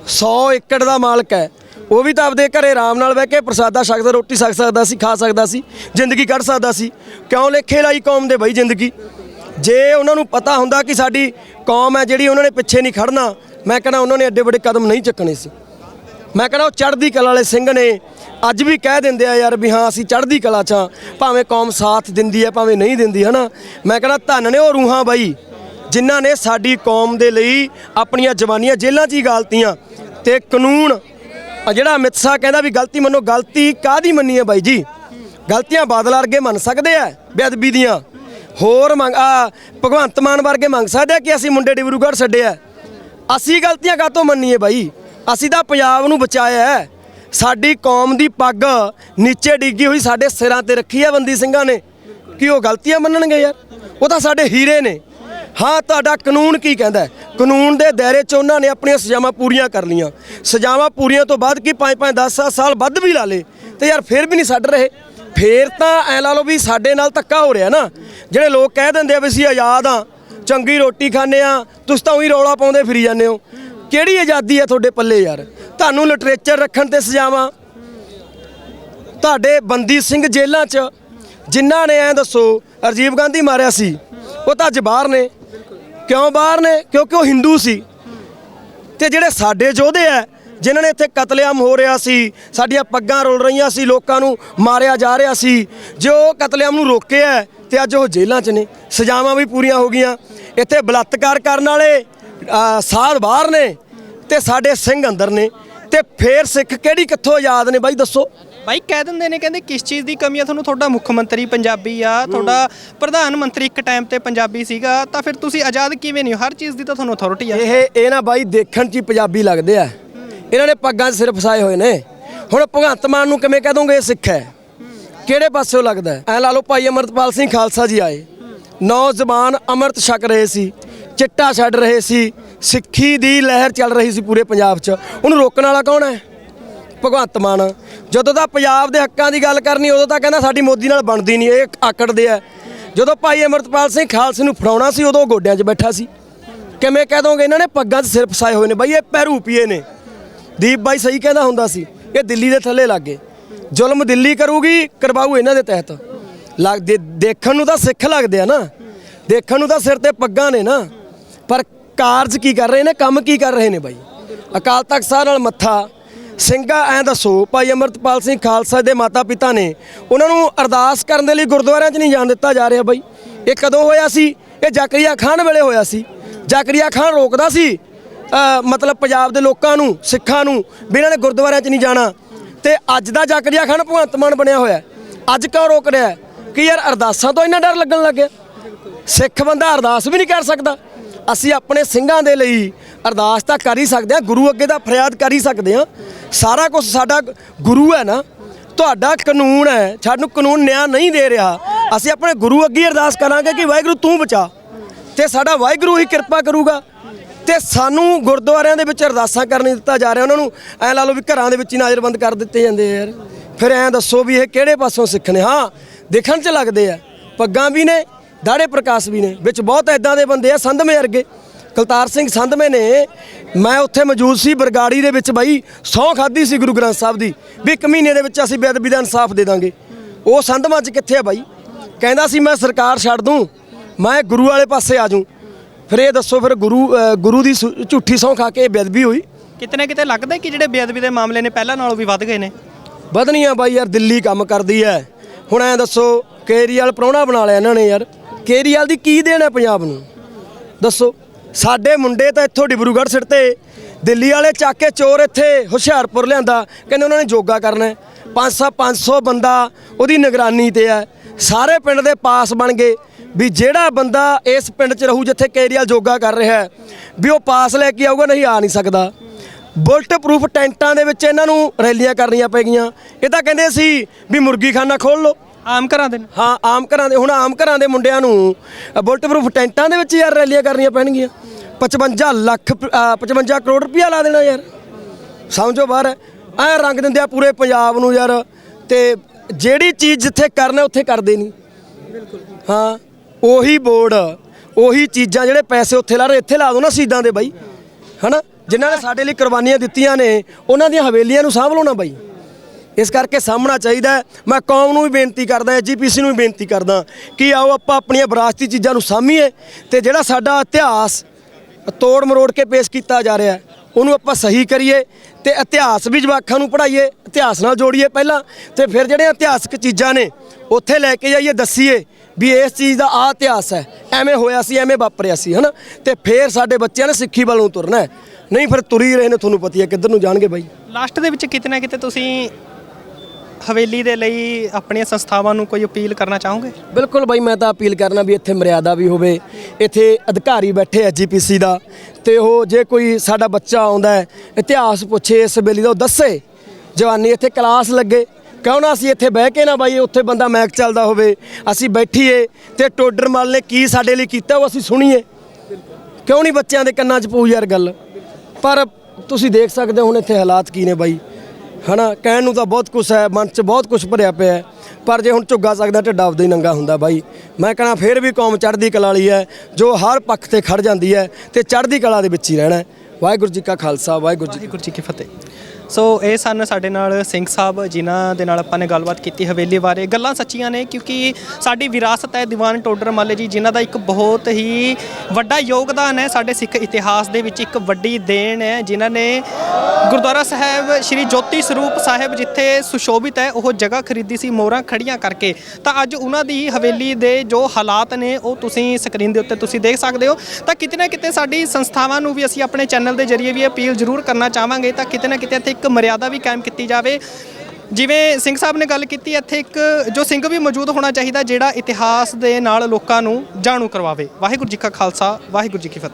100 ਏਕੜ ਦਾ ਮਾਲਕ ਹੈ। ਉਹ ਵੀ ਤਾਂ ਆਪਦੇ ਘਰੇ ਆਰਾਮ ਨਾਲ ਬਹਿ ਕੇ ਪ੍ਰਸਾਦਾ ਛਕ ਸਕਦਾ, ਰੋਟੀ ਛਕ ਸਕਦਾ ਸੀ, ਖਾ ਸਕਦਾ ਸੀ, ਜ਼ਿੰਦਗੀ ਕੱਢ ਸਕਦਾ ਸੀ। ਕਿਉਂ ਲੇਖੇ ਲਾਈ ਕੌਮ ਦੇ ਬਾਈ ਜ਼ਿੰਦਗੀ? ਜੇ ਉਹਨਾਂ ਨੂੰ ਪਤਾ ਹੁੰਦਾ ਕਿ ਸਾਡੀ ਕੌਮ ਹੈ ਜਿਹੜੀ ਉਹਨਾਂ ਨੇ ਪਿੱਛੇ ਨਹੀਂ ਖੜਨਾ ਮੈਂ ਕਹਿੰਦਾ ਉਹਨਾਂ ਨੇ ਐਡੇ ਵੱਡੇ ਕਦਮ ਨਹੀਂ ਚੱਕਣੇ ਸੀ। ਮੈਂ ਕਹਿੰਦਾ ਉਹ ਚੜ੍ਹਦੀ ਕਲਾ ਵਾਲੇ ਸਿੰਘ ਨੇ ਅੱਜ ਵੀ ਕਹਿ ਦਿੰਦੇ ਆ ਯਾਰ ਵੀ ਹਾਂ, ਅਸੀਂ ਚੜ੍ਹਦੀ ਕਲਾ 'ਚ ਹਾਂ, ਭਾਵੇਂ ਕੌਮ ਸਾਥ ਦਿੰਦੀ ਹੈ, ਭਾਵੇਂ ਨਹੀਂ ਦਿੰਦੀ, ਹਨਾ? ਮੈਂ ਕਹਿੰਦਾ ਧੰਨ ਨੇ ਉਹ ਰੂਹਾਂ ਬਾਈ, ਜਿਨ੍ਹਾਂ ਨੇ ਸਾਡੀ ਕੌਮ ਦੇ ਲਈ ਆਪਣੀਆਂ ਜਵਾਨੀਆਂ ਜੇਲ੍ਹਾਂ 'ਚ ਹੀ ਗਾਲਤੀਆਂ ਤੇ ਕਾਨੂੰਨ ਆ ਜਿਹੜਾ ਅਮਿਤ ਸ਼ਾਹ ਕਹਿੰਦਾ ਵੀ ਗਲਤੀ ਮੰਨੋ, ਗਲਤੀ ਕਾਦੀ ਮੰਨੀ ਹੈ ਬਾਈ ਜੀ? ਗਲਤੀਆਂ ਬਾਦਲ ਵਰਗੇ ਮੰਨ ਸਕਦੇ ਆ, ਬੇਅਦਬੀ ਦੀਆਂ। ਹੋਰ ਮੰਗ ਆ ਭਗਵੰਤ ਮਾਨ ਵਰਗੇ ਮੰਗ ਸਕਦੇ ਆ ਕਿ ਅਸੀਂ ਮੁੰਡੇ ਡਿਬਰੂਗੜ੍ਹ ਛੱਡਿਆ ਅਸੀਂ ਗਲਤੀਆਂ ਕਾਤੋਂ ਮੰਨੀਏ ਬਾਈ? ਅਸੀਂ ਤਾਂ ਪੰਜਾਬ ਨੂੰ ਬਚਾਇਆ ਸਾਡੀ ਕੌਮ ਦੀ ਪੱਗ ਨੀਚੇ ਡਿੱਗੀ ਹੋਈ ਸਾਡੇ ਸਿਰਾਂ ਤੇ ਰੱਖੀ ਹੈ ਬੰਦੀ ਸਿੰਘਾਂ ਨੇ। ਕਿ ਉਹ ਗਲਤੀਆਂ ਮੰਨਣਗੇ ਯਾਰ? ਉਹ ਤਾਂ ਸਾਡੇ ਹੀਰੇ ਨੇ। ਹਾਂ, ਤੁਹਾਡਾ ਕਾਨੂੰਨ ਕੀ ਕਹਿੰਦਾ ਹੈ? ਕਾਨੂੰਨ ਦੇ ਦਾਇਰੇ 'ਚ ਉਹਨਾਂ ਨੇ ਆਪਣੀਆਂ ਸਜ਼ਾਵਾਂ ਪੂਰੀਆਂ ਕਰ ਲੀਆਂ ਸਜ਼ਾਵਾਂ ਪੂਰੀਆਂ ਤੋਂ ਬਾਅਦ ਕੀ 5-5 10 ਸਾਲ ਵੱਧ ਵੀ ਲਾ ਲੇ ਤੇ ਯਾਰ ਫਿਰ ਵੀ ਨਹੀਂ ਛੱਡ ਰਹੇ। ਫੇਰ ਤਾਂ ਐ ਲਾ ਲਓ ਵੀ ਸਾਡੇ ਨਾਲ ਧੱਕਾ ਹੋ ਰਿਹਾ ਨਾ। ਜਿਹੜੇ ਲੋਕ ਕਹਿ ਦਿੰਦੇ ਆ ਵੀ ਅਸੀਂ ਆਜ਼ਾਦ ਆ ਚੰਗੀ ਰੋਟੀ ਖਾਂਦੇ ਆ ਤੁਸੀਂ ਤਾਂ ਉਹੀ ਰੌਲਾ ਪਾਉਂਦੇ ਫਿਰੀ ਜਾਂਦੇ ਹੋ। ਕਿਹੜੀ ਆਜ਼ਾਦੀ ਹੈ ਤੁਹਾਡੇ ਪੱਲੇ ਯਾਰ? ਤੁਹਾਨੂੰ ਲਿਟਰੇਚਰ ਰੱਖਣ ਤੇ ਸਜ਼ਾਵਾਂ। ਤੁਹਾਡੇ ਬੰਦੀ ਸਿੰਘ ਜੇਲ੍ਹਾਂ 'ਚ ਜਿਨ੍ਹਾਂ ਨੇ ਐ ਦੱਸੋ ਰਾਜੀਵ ਗਾਂਧੀ ਮਾਰਿਆ ਸੀ, ਉਹ ਤਾਂ ਅੱਜ ਬਾਹਰ ਨੇ। ਕਿਉਂ ਬਾਹਰ ਨੇ? ਕਿਉਂਕਿ ਉਹ ਹਿੰਦੂ ਸੀ। ਤੇ ਜਿਹੜੇ ਸਾਡੇ ਯੋਧੇ ਆ ਜਿਨ੍ਹਾਂ ਨੇ ਇੱਥੇ ਕਤਲੇਆਮ ਹੋ ਰਿਹਾ ਸੀ, ਸਾਡੀਆਂ ਪੱਗਾਂ ਰੁਲ ਰਹੀਆਂ ਸੀ, ਲੋਕਾਂ ਨੂੰ ਮਾਰਿਆ ਜਾ ਰਿਹਾ ਸੀ, ਜੋ ਕਤਲੇਆਮ ਨੂੰ ਰੋਕਿਆ ਤੇ ਅੱਜ ਉਹ ਜੇਲ੍ਹਾਂ 'ਚ ਨੇ। ਸਜ਼ਾਵਾਂ ਵੀ ਪੂਰੀਆਂ ਹੋ ਗਈਆਂ। ਇੱਥੇ ਬਲਾਤਕਾਰ ਕਰਨ ਵਾਲੇ ਸਾਧ ਬਾਹਰ ਨੇ ਤੇ ਸਾਡੇ ਸਿੰਘ ਅੰਦਰ ਨੇ। ਤੇ ਫੇਰ ਸਿੱਖ ਕਿਹੜੀ ਕਿੱਥੋਂ ਆਜ਼ਾਦ ਨੇ ਬਾਈ, ਦੱਸੋ? ਬਾਈ ਕਹਿ ਦਿੰਦੇ ਨੇ ਕਹਿੰਦੇ ਕਿਸ ਚੀਜ਼ ਦੀ ਕਮੀ ਆ? ਤੁਹਾਨੂੰ ਤੁਹਾਡਾ ਮੁੱਖ ਮੰਤਰੀ ਪੰਜਾਬੀ ਆ ਤੁਹਾਡਾ ਪ੍ਰਧਾਨ ਮੰਤਰੀ ਇੱਕ ਟਾਈਮ ਤੇ ਪੰਜਾਬੀ ਸੀਗਾ ਤਾਂ ਫਿਰ ਤੁਸੀਂ ਆਜ਼ਾਦ ਕਿਵੇਂ ਨਹੀਂ ਹੋ? ਹਰ ਚੀਜ਼ ਦੀ ਤਾਂ ਤੁਹਾਨੂੰ ਅਥਾਰਟੀ ਆ। ਇਹ ਇਹ ਨਾ ਬਾਈ ਦੇਖਣ 'ਚ ਹੀ ਪੰਜਾਬੀ ਲੱਗਦੇ ਆ। ਇਹਨਾਂ ਨੇ ਪੱਗਾਂ 'ਚ ਸਿਰ ਫਸਾਏ ਹੋਏ ਨੇ। ਹੁਣ ਭਗਵੰਤ ਮਾਨ ਨੂੰ ਕਿਵੇਂ ਕਹਿ ਦੋਗੇ ਇਹ ਸਿੱਖ ਹੈ? ਕਿਹੜੇ ਪਾਸਿਓਂ ਲੱਗਦਾ ਹੈ? ਐ ਲਾ ਲਓ ਭਾਈ ਅਮਰਤਪਾਲ ਸਿੰਘ ਖਾਲਸਾ ਜੀ ਆਏ। ਨੌਜਵਾਨ ਅੰਮ੍ਰਿਤ ਛਕ ਰਹੇ ਸੀ ਚਿੱਟਾ ਛੱਡ ਰਹੇ ਸੀ ਸਿੱਖੀ ਦੀ ਲਹਿਰ ਚੱਲ ਰਹੀ ਸੀ ਪੂਰੇ ਪੰਜਾਬ 'ਚ। ਉਹਨੂੰ ਰੋਕਣ ਵਾਲਾ ਕੌਣ ਹੈ? ਭਗਵੰਤ ਮਾਨ। ਜਦੋਂ ਤਾਂ ਪੰਜਾਬ ਦੇ ਹੱਕਾਂ ਦੀ ਗੱਲ ਕਰਨੀ, ਉਦੋਂ ਤਾਂ ਕਹਿੰਦਾ ਸਾਡੀ ਮੋਦੀ ਨਾਲ ਬਣਦੀ ਨਹੀਂ, ਇਹ ਆਕੜਦੇ ਆ। ਜਦੋਂ ਭਾਈ ਅਮਰਤਪਾਲ ਸਿੰਘ ਖਾਲਸੇ ਨੂੰ ਫੜਾਉਣਾ ਸੀ, ਉਦੋਂ ਗੋਡਿਆਂ 'ਚ ਬੈਠਾ ਸੀ। ਕਿਵੇਂ ਕਹਿ ਦੋਗੇ, ਇਹਨਾਂ ਨੇ ਪੱਗਾਂ 'ਚ ਸਿਰ ਫਸਾਏ ਹੋਏ ਨੇ ਬਾਈ, ਇਹ ਪੈਰੂ ਪੀਏ ਨੇ। ਦੀਪ ਬਾਈ ਸਹੀ ਕਹਿੰਦਾ ਹੁੰਦਾ ਸੀ, ਇਹ ਦਿੱਲੀ ਦੇ ਥੱਲੇ ਲੱਗੇ ਜ਼ੁਲਮ ਦਿੱਲੀ ਕਰੂਗੀ, ਕਰਵਾਊ ਇਹਨਾਂ ਦੇ ਤਹਿਤ। ਲੱਗ, ਦੇ- ਦੇਖਣ ਨੂੰ ਤਾਂ ਸਿੱਖ ਲੱਗਦੇ ਆ ਨਾ। ਦੇਖਣ ਨੂੰ ਤਾਂ ਸਿਰ ਤੇ ਪੱਗਾਂ ਨੇ ਨਾ। ਪਰ ਕਾਰਜ ਕੀ ਕਰ ਰਹੇ ਨੇ, ਕੰਮ ਕੀ ਕਰ ਰਹੇ ਨੇ ਬਾਈ? ਅਕਾਲ ਤਖਤ ਸਾਹਿਬ ਨਾਲ ਮੱਥਾ। ਸਿੰਘਾ ਐਂ ਦੱਸੋ, ਭਾਈ ਅਮਰਤਪਾਲ ਸਿੰਘ ਖਾਲਸਾ ਦੇ ਮਾਤਾ ਪਿਤਾ ਨੇ ਉਹਨਾਂ ਨੂੰ ਅਰਦਾਸ ਕਰਨ ਦੇ ਲਈ ਗੁਰਦੁਆਰਿਆਂ 'ਚ ਨਹੀਂ ਜਾਣ ਦਿੱਤਾ ਜਾ ਰਿਹਾ ਬਾਈ। ਇਹ ਕਦੋਂ ਹੋਇਆ ਸੀ? ਇਹ ਜ਼ਕਰੀਆ ਖਾਨ ਵੇਲੇ ਹੋਇਆ ਸੀ। ਜ਼ਕਰੀਆ ਖਾਨ ਰੋਕਦਾ ਸੀ ਮਤਲਬ ਪੰਜਾਬ ਦੇ ਲੋਕਾਂ ਨੂੰ, ਸਿੱਖਾਂ ਨੂੰ, ਵੀ ਇਹਨਾਂ ਨੇ ਗੁਰਦੁਆਰਿਆਂ 'ਚ ਨਹੀਂ ਜਾਣਾ। ਤੇ ਅੱਜ ਦਾ ਜ਼ਕਰੀਆ ਖਾਨ ਭਗਵੰਤ ਮਾਨ ਬਣਿਆ ਹੋਇਆ ਅੱਜ ਕਿਉਂ ਰੋਕ ਰਿਹਾ ਕਿ ਯਾਰ ਅਰਦਾਸਾਂ ਤੋਂ ਇੰਨਾ ਡਰ ਲੱਗਣ ਲੱਗ ਗਿਆ? ਸਿੱਖ ਬੰਦਾ ਅਰਦਾਸ ਵੀ ਨਹੀਂ ਕਰ ਸਕਦਾ। ਅਸੀਂ ਆਪਣੇ ਸਿੰਘਾਂ ਦੇ ਲਈ ਅਰਦਾਸ ਤਾਂ ਕਰ ਹੀ ਸਕਦੇ ਹਾਂ, ਗੁਰੂ ਅੱਗੇ ਦਾ ਫਰਿਆਦ ਕਰ ਹੀ ਸਕਦੇ ਹਾਂ। ਸਾਰਾ ਕੁਝ ਸਾਡਾ ਗੁਰੂ ਹੈ ਨਾ, ਤੁਹਾਡਾ ਕਾਨੂੰਨ ਹੈ, ਸਾਨੂੰ ਕਾਨੂੰਨ ਨਿਆਂ ਨਹੀਂ ਦੇ ਰਿਹਾ। ਅਸੀਂ ਆਪਣੇ ਗੁਰੂ ਅੱਗੇ ਹੀ ਅਰਦਾਸ ਕਰਾਂਗੇ ਕਿ ਵਾਹਿਗੁਰੂ ਤੂੰ ਬਚਾ। ਤੇ ਸਾਡਾ ਵਾਹਿਗੁਰੂ ਹੀ ਕਿਰਪਾ ਕਰੂਗਾ। ਤੇ ਸਾਨੂੰ ਗੁਰਦੁਆਰਿਆਂ ਦੇ ਵਿੱਚ ਅਰਦਾਸਾਂ ਕਰਨ ਦਿੱਤਾ ਜਾ ਰਿਹਾ। ਉਹਨਾਂ ਨੂੰ ਐ ਲਾ ਲਓ ਵੀ ਘਰਾਂ ਦੇ ਵਿੱਚ ਹੀ ਨਾਜ਼ਰਬੰਦ ਕਰ ਦਿੱਤੇ ਜਾਂਦੇ ਯਾਰ। ਫਿਰ ਐਂ ਦੱਸੋ ਵੀ ਇਹ ਕਿਹੜੇ ਪਾਸੋਂ ਸਿੱਖਣੇ? ਹਾਂ, ਦੇਖਣ 'ਚ ਲੱਗਦੇ ਆ। ਪੱਗਾਂ ਵੀ ਨੇ ਦਾੜੇ ਪ੍ਰਕਾਸ਼ ਵੀ ਨੇ ਵਿੱਚ ਬਹੁਤ ਐਦਾਂ ਦੇ ਬੰਦੇ ਆ ਸੰਧਮੇ ਵਰਗੇ। ਕਲਤਾਰ ਸਿੰਘ ਸੰਧਮੇ ਨੇ ਮੈਂ ਉੱਥੇ ਮੌਜੂਦ ਸੀ ਬਰਗਾੜੀ ਦੇ ਵਿੱਚ ਬਾਈ ਸਹੁੰ ਖਾਦੀ ਸੀ ਗੁਰੂ ਗ੍ਰੰਥ ਸਾਹਿਬ ਦੀ। ਵੀ ਇੱਕ ਮਹੀਨੇ ਦੇ ਵਿੱਚ ਅਸੀਂ ਬੇਅਦਬੀ ਦਾ ਇਨਸਾਫ ਦੇ ਦਾਂਗੇ। ਉਹ ਸੰਧਮਾ 'ਚ ਕਿੱਥੇ ਆ ਬਾਈ? ਕਹਿੰਦਾ ਸੀ ਮੈਂ ਸਰਕਾਰ ਛੱਡ ਦੂੰ ਮੈਂ ਗੁਰੂ ਵਾਲੇ ਪਾਸੇ ਆ ਜਾਊਂ। ਫਿਰ ਇਹ ਦੱਸੋ ਫਿਰ ਗੁਰੂ ਗੁਰੂ ਦੀ ਸੁ- ਝੂਠੀ ਸਹੁੰ ਖਾ ਕੇ ਇਹ ਬੇਅਦਬੀ ਹੋਈ? ਕਿਤੇ ਨਾ ਕਿਤੇ ਲੱਗਦਾ ਕਿ ਜਿਹੜੇ ਬੇਅਦਬੀ ਦੇ ਮਾਮਲੇ ਨੇ ਪਹਿਲਾਂ ਨਾਲੋਂ ਵੀ ਵੱਧ ਗਏ ਨੇ? ਵਧਣੀਆਂ ਬਾਈ ਯਾਰ ਦਿੱਲੀ ਕੰਮ ਕਰਦੀ ਐ। ਹੁਣ ਐ ਦੱਸੋ ਕੇਰੀਵਾਲ ਪ੍ਰਾਹੁਣਾ ਬਣਾ ਲਿਆ ਇਹਨਾਂ ਨੇ ਯਾਰ। ਕੇਰੀਵਾਲ ਦੀ ਕੀ ਦੇਣ ਹੈ ਪੰਜਾਬ ਨੂੰ? ਦੱਸੋ। ਸਾਡੇ ਮੁੰਡੇ ਤਾਂ ਇੱਥੋਂ ਡਿਬਰੂਗੜ੍ਹ ਸਿੱਟਤੇ ਦਿੱਲੀ ਵਾਲੇ ਚੱਕ ਕੇ ਚੋਰ ਇੱਥੇ ਹੁਸ਼ਿਆਰਪੁਰ ਲਿਆਂਦਾ, ਕਹਿੰਦੇ ਉਹਨਾਂ ਨੇ ਯੋਗਾ ਕਰਨਾ ਹੈ। 500 500 ਬੰਦਾ ਉਹਦੀ ਨਿਗਰਾਨੀ ਤੇ ਹੈ। ਸਾਰੇ ਪਿੰਡ ਦੇ ਪਾਸ ਬਣ ਗਏ ਵੀ ਜਿਹੜਾ ਬੰਦਾ ਇਸ ਪਿੰਡ 'ਚ ਰਹੂ ਜਿੱਥੇ ਕੇਰੀਵਾਲ ਯੋਗਾ ਕਰ ਰਿਹਾ ਵੀ ਉਹ ਪਾਸ ਲੈ ਕੇ ਆਊਗਾ, ਨਹੀਂ ਆ ਨਹੀਂ ਸਕਦਾ। ਬੁਲਟ ਪ੍ਰੂਫ ਟੈਂਟਾਂ ਦੇ ਵਿੱਚ ਇਹਨਾਂ ਨੂੰ ਰੈਲੀਆਂ ਕਰਨੀਆਂ ਪੈ ਗਈਆਂ। ਇਹ ਤਾਂ ਕਹਿੰਦੇ ਸੀ ਵੀ ਮੁਰਗੀਖਾਨਾ ਖੋਲ ਲਓ। ਆਮ ਘਰਾਂ ਦੇ ਨੇ। ਹਾਂ ਆਮ ਘਰਾਂ ਦੇ ਹੁਣ ਆਮ ਘਰਾਂ ਦੇ ਮੁੰਡਿਆਂ ਨੂੰ ਬੁਲਟ ਪ੍ਰੂਫ ਟੈਂਟਾਂ ਦੇ ਵਿੱਚ ਯਾਰ ਰੈਲੀਆਂ ਕਰਨੀਆਂ ਪੈਣਗੀਆਂ। 55 ਲੱਖ ਪ- ਅ, 55 ਕਰੋੜ ਰੁਪਇਆ ਲਾ ਦੇਣਾ ਯਾਰ। ਸਮਝੋ ਬਾਹਰ। ਐ ਰੰਗ ਦਿੰਦੇ ਆ ਪੂਰੇ ਪੰਜਾਬ ਨੂੰ ਯਾਰ। ਤੇ ਜਿਹੜੀ ਚੀਜ਼ ਜਿੱਥੇ ਕਰਨਾ ਉੱਥੇ ਕਰਦੇ ਨਹੀਂ। ਬਿਲਕੁਲ ਹਾਂ ਉਹੀ ਬੋਰਡ ਉਹੀ ਚੀਜ਼ਾਂ ਜਿਹੜੇ ਪੈਸੇ ਉੱਥੇ ਲਾ ਰਹੇ ਇੱਥੇ ਲਾ ਦੋ ਨਾ ਸ਼ਹੀਦਾਂ ਦੇ ਬਾਈ। ਹਨਾ? ਜਿਨ੍ਹਾਂ ਨੇ ਸਾਡੇ ਲਈ ਕੁਰਬਾਨੀਆਂ ਦਿੱਤੀਆਂ ਨੇ ਉਹਨਾਂ ਦੀਆਂ ਹਵੇਲੀਆਂ ਨੂੰ ਸਾਂਭ ਲਓ ਨਾ ਬਾਈ। ਇਸ ਕਰਕੇ ਸਾਹਮਣਾ ਚਾਹੀਦਾ ਮੈਂ ਕੌਮ ਨੂੰ ਵੀ ਬੇਨਤੀ ਕਰਦਾ ਐਜੀਪੀਸੀ ਨੂੰ ਵੀ ਬੇਨਤੀ ਕਰਦਾ ਕਿ ਆਓ ਆਪਾਂ ਆਪਣੀਆਂ ਵਿਰਾਸਤੀ ਚੀਜ਼ਾਂ ਨੂੰ ਸਾਂਭੀਏ ਤੇ ਜਿਹੜਾ ਸਾਡਾ ਇਤਿਹਾਸ ਤੋੜ ਮਰੋੜ ਕੇ ਪੇਸ਼ ਕੀਤਾ ਜਾ ਰਿਹਾ ਉਹਨੂੰ ਆਪਾਂ ਸਹੀ ਕਰੀਏ ਤੇ ਇਤਿਹਾਸ ਵੀ ਜਵਾਕਾਂ ਨੂੰ ਪੜ੍ਹਾਈਏ, ਇਤਿਹਾਸ ਨਾਲ ਜੋੜੀਏ ਪਹਿਲਾਂ ਤੇ ਫਿਰ ਜਿਹੜੀਆਂ ਇਤਿਹਾਸਕ ਚੀਜ਼ਾਂ ਨੇ ਉੱਥੇ ਲੈ ਕੇ ਜਾਈਏ, ਦੱਸੀਏ ਵੀ ਇਸ ਚੀਜ਼ ਦਾ ਆ ਇਤਿਹਾਸ ਹੈ, ਐਵੇਂ ਹੋਇਆ ਸੀ, ਐਵੇਂ ਵਾਪਰਿਆ ਸੀ, ਹਨਾ? ਤੇ ਫਿਰ ਸਾਡੇ ਬੱਚਿਆਂ ਨੇ ਸਿੱਖੀ ਵੱਲ ਨੂੰ ਤੁਰਨਾ ਨਹੀਂ ਫਿਰ ਤੁਰੀ ਰਹੇ ਨੇ, ਤੁਹਾਨੂੰ ਪਤਾ ਹੀ ਹੈ, ਕਿੱਧਰ ਨੂੰ ਜਾਣਗੇ ਬਾਈ? ਲਾਸਟ ਦੇ ਵਿੱਚ ਕਿਤੇ ਨਾ ਕਿਤੇ ਤੁਸੀਂ ਹਵੇਲੀ ਦੇ ਲਈ ਆਪਣੀਆਂ ਸੰਸਥਾਵਾਂ ਨੂੰ ਕੋਈ ਅਪੀਲ ਕਰਨਾ ਚਾਹੋਗੇ? ਬਿਲਕੁਲ ਬਾਈ, ਮੈਂ ਤਾਂ ਅਪੀਲ ਕਰਨਾ ਵੀ ਇੱਥੇ ਮਰਿਆਦਾ ਵੀ ਹੋਵੇ, ਇੱਥੇ ਅਧਿਕਾਰੀ ਬੈਠੇ ਐ ਜੀਪੀਸੀ ਦਾ, ਤੇ ਉਹ ਜੇ ਕੋਈ ਸਾਡਾ ਬੱਚਾ ਆਉਂਦਾ ਹੈ, ਇਤਿਹਾਸ ਪੁੱਛੇ, ਇਸ ਬੇਲੀ ਦਾ ਉਹ ਦੱਸੇ, ਜਵਾਨੀ ਇੱਥੇ ਕਲਾਸ ਲੱਗੇ, ਕਿਉਂ ਨਾ ਅਸੀਂ ਇੱਥੇ ਬਹਿ ਕੇ ਨਾ ਬਾਈ, ਉੱਥੇ ਬੰਦਾ ਮੈਕ ਚੱਲਦਾ ਹੋਵੇ, ਅਸੀਂ ਬੈਠੀਏ, ਤੇ ਟੋਡਰ ਮਲ ਨੇ ਕੀ ਸਾਡੇ ਲਈ ਕੀਤਾ, ਉਹ ਅਸੀਂ ਸੁਣੀਏ। ਕਿਉਂ ਨਹੀਂ ਬੱਚਿਆਂ ਦੇ ਕੰਨਾਂ 'ਚ ਪਊ ਯਾਰ ਗੱਲ? ਪਰ ਤੁਸੀਂ ਦੇਖ ਸਕਦੇ ਹੋ ਹੁਣ ਇੱਥੇ ਹਾਲਾਤ ਕੀ ਨੇ ਬਾਈ। ਹਨਾ, ਕਹਿਣ ਨੂੰ ਤਾਂ ਬਹੁਤ ਕੁਝ ਹੈ, ਮਨ 'ਚ ਬਹੁਤ ਕੁਝ ਭਰਿਆ ਪਿਆ ਹੈ। ਪਰ ਜੇ ਹੁਣ ਝੁੱਗਾ ਸਕਦਾ ਢਿੱਡ ਆਪਦਾ ਹੀ ਨੰਗਾ ਹੁੰਦਾ ਬਾਈ। ਮੈਂ ਕਹਣਾ ਫੇਰ ਵੀ ਕੌਮ ਚੜ੍ਹਦੀ ਕਲਾ ਵਾਲੀ ਹੈ, ਜੋ ਹਰ ਪੱਖ ਤੇ ਖੜ ਜਾਂਦੀ ਹੈ ਤੇ ਚੜ੍ਹਦੀ ਕਲਾ ਦੇ ਵਿੱਚ ਹੀ ਰਹਿਣਾ ਵਾਹਿਗੁਰੂ ਜੀ ਕਾ ਖਾਲਸਾ, ਵਾਹਿਗੁਰੂ ਜੀ ਵਾਹਿਗੁਰੂ ਜੀ ਕੀ ਫਤਿਹ। ਸੋ ਇਹ ਸਨ ਸਾਡੇ ਨਾਲ ਸਿੰਘ ਸਾਹਿਬ, ਜਿਨ੍ਹਾਂ ਦੇ ਨਾਲ ਆਪਾਂ ਨੇ ਗੱਲਬਾਤ ਕੀਤੀ ਹਵੇਲੀ ਬਾਰੇ। ਗੱਲਾਂ ਸੱਚੀਆਂ ਨੇ, ਕਿਉਂਕਿ ਸਾਡੀ ਵਿਰਾਸਤ ਹੈ ਦੀਵਾਨ ਟੋਡਰ ਮੱਲ ਜੀ, ਜਿਨ੍ਹਾਂ ਦਾ ਇੱਕ ਬਹੁਤ ਹੀ ਵੱਡਾ ਯੋਗਦਾਨ ਹੈ। ਸਾਡੇ ਸਿੱਖ ਇਤਿਹਾਸ ਦੇ ਵਿੱਚ ਇੱਕ ਵੱਡੀ ਦੇਣ ਹੈ, ਜਿਨ੍ਹਾਂ ਨੇ ਗੁਰਦੁਆਰਾ ਸਾਹਿਬ ਸ੍ਰੀ ਜੋਤੀ ਸਰੂਪ ਸਾਹਿਬ ਜਿੱਥੇ ਸੁਸ਼ੋਭਿਤ ਹੈ, ਉਹ ਜਗ੍ਹਾ ਖਰੀਦੀ ਸੀ ਮੋਹਰਾਂ ਖੜੀਆਂ ਕਰਕੇ। ਤਾਂ ਅੱਜ ਉਹਨਾਂ ਦੀ ਹਵੇਲੀ ਦੇ ਜੋ ਹਾਲਾਤ ਨੇ, ਉਹ ਤੁਸੀਂ ਸਕਰੀਨ ਦੇ ਉੱਤੇ ਤੁਸੀਂ ਦੇਖ ਸਕਦੇ ਹੋ। ਤਾਂ ਕਿਤੇ ਨਾ ਕਿਤੇ ਸਾਡੀ ਸੰਸਥਾਵਾਂ ਨੂੰ ਵੀ ਅਸੀਂ ਆਪਣੇ ਚੈਨਲ ਦੇ ਜ਼ਰੀਏ ਵੀ ਅਪੀਲ ਜ਼ਰੂਰ ਕਰਨਾ ਚਾਹਾਂਗੇ। ਤਾਂ ਕਿਤੇ ਨਾ ਕਿਤੇ ਇੱਥੇ ਇੱਕ ਮਰਿਆਦਾ ਵੀ ਕਾਇਮ ਕੀਤੀ ਜਾਵੇ। ਜਿਵੇਂ ਸਿੰਘ ਸਾਹਿਬ ਨੇ ਗੱਲ ਕੀਤੀ, ਇੱਥੇ ਇੱਕ ਜੋ ਸਿੰਘ ਵੀ ਮੌਜੂਦ ਹੋਣਾ ਚਾਹੀਦਾ, ਜਿਹੜਾ ਇਤਿਹਾਸ ਦੇ ਨਾਲ ਲੋਕਾਂ ਨੂੰ ਜਾਣੂ ਕਰਵਾਵੇ। ਵਾਹਿਗੁਰੂ ਜੀ ਕਾ ਖਾਲਸਾ, ਵਾਹਿਗੁਰੂ ਜੀ ਕੀ ਫਤਿਹ।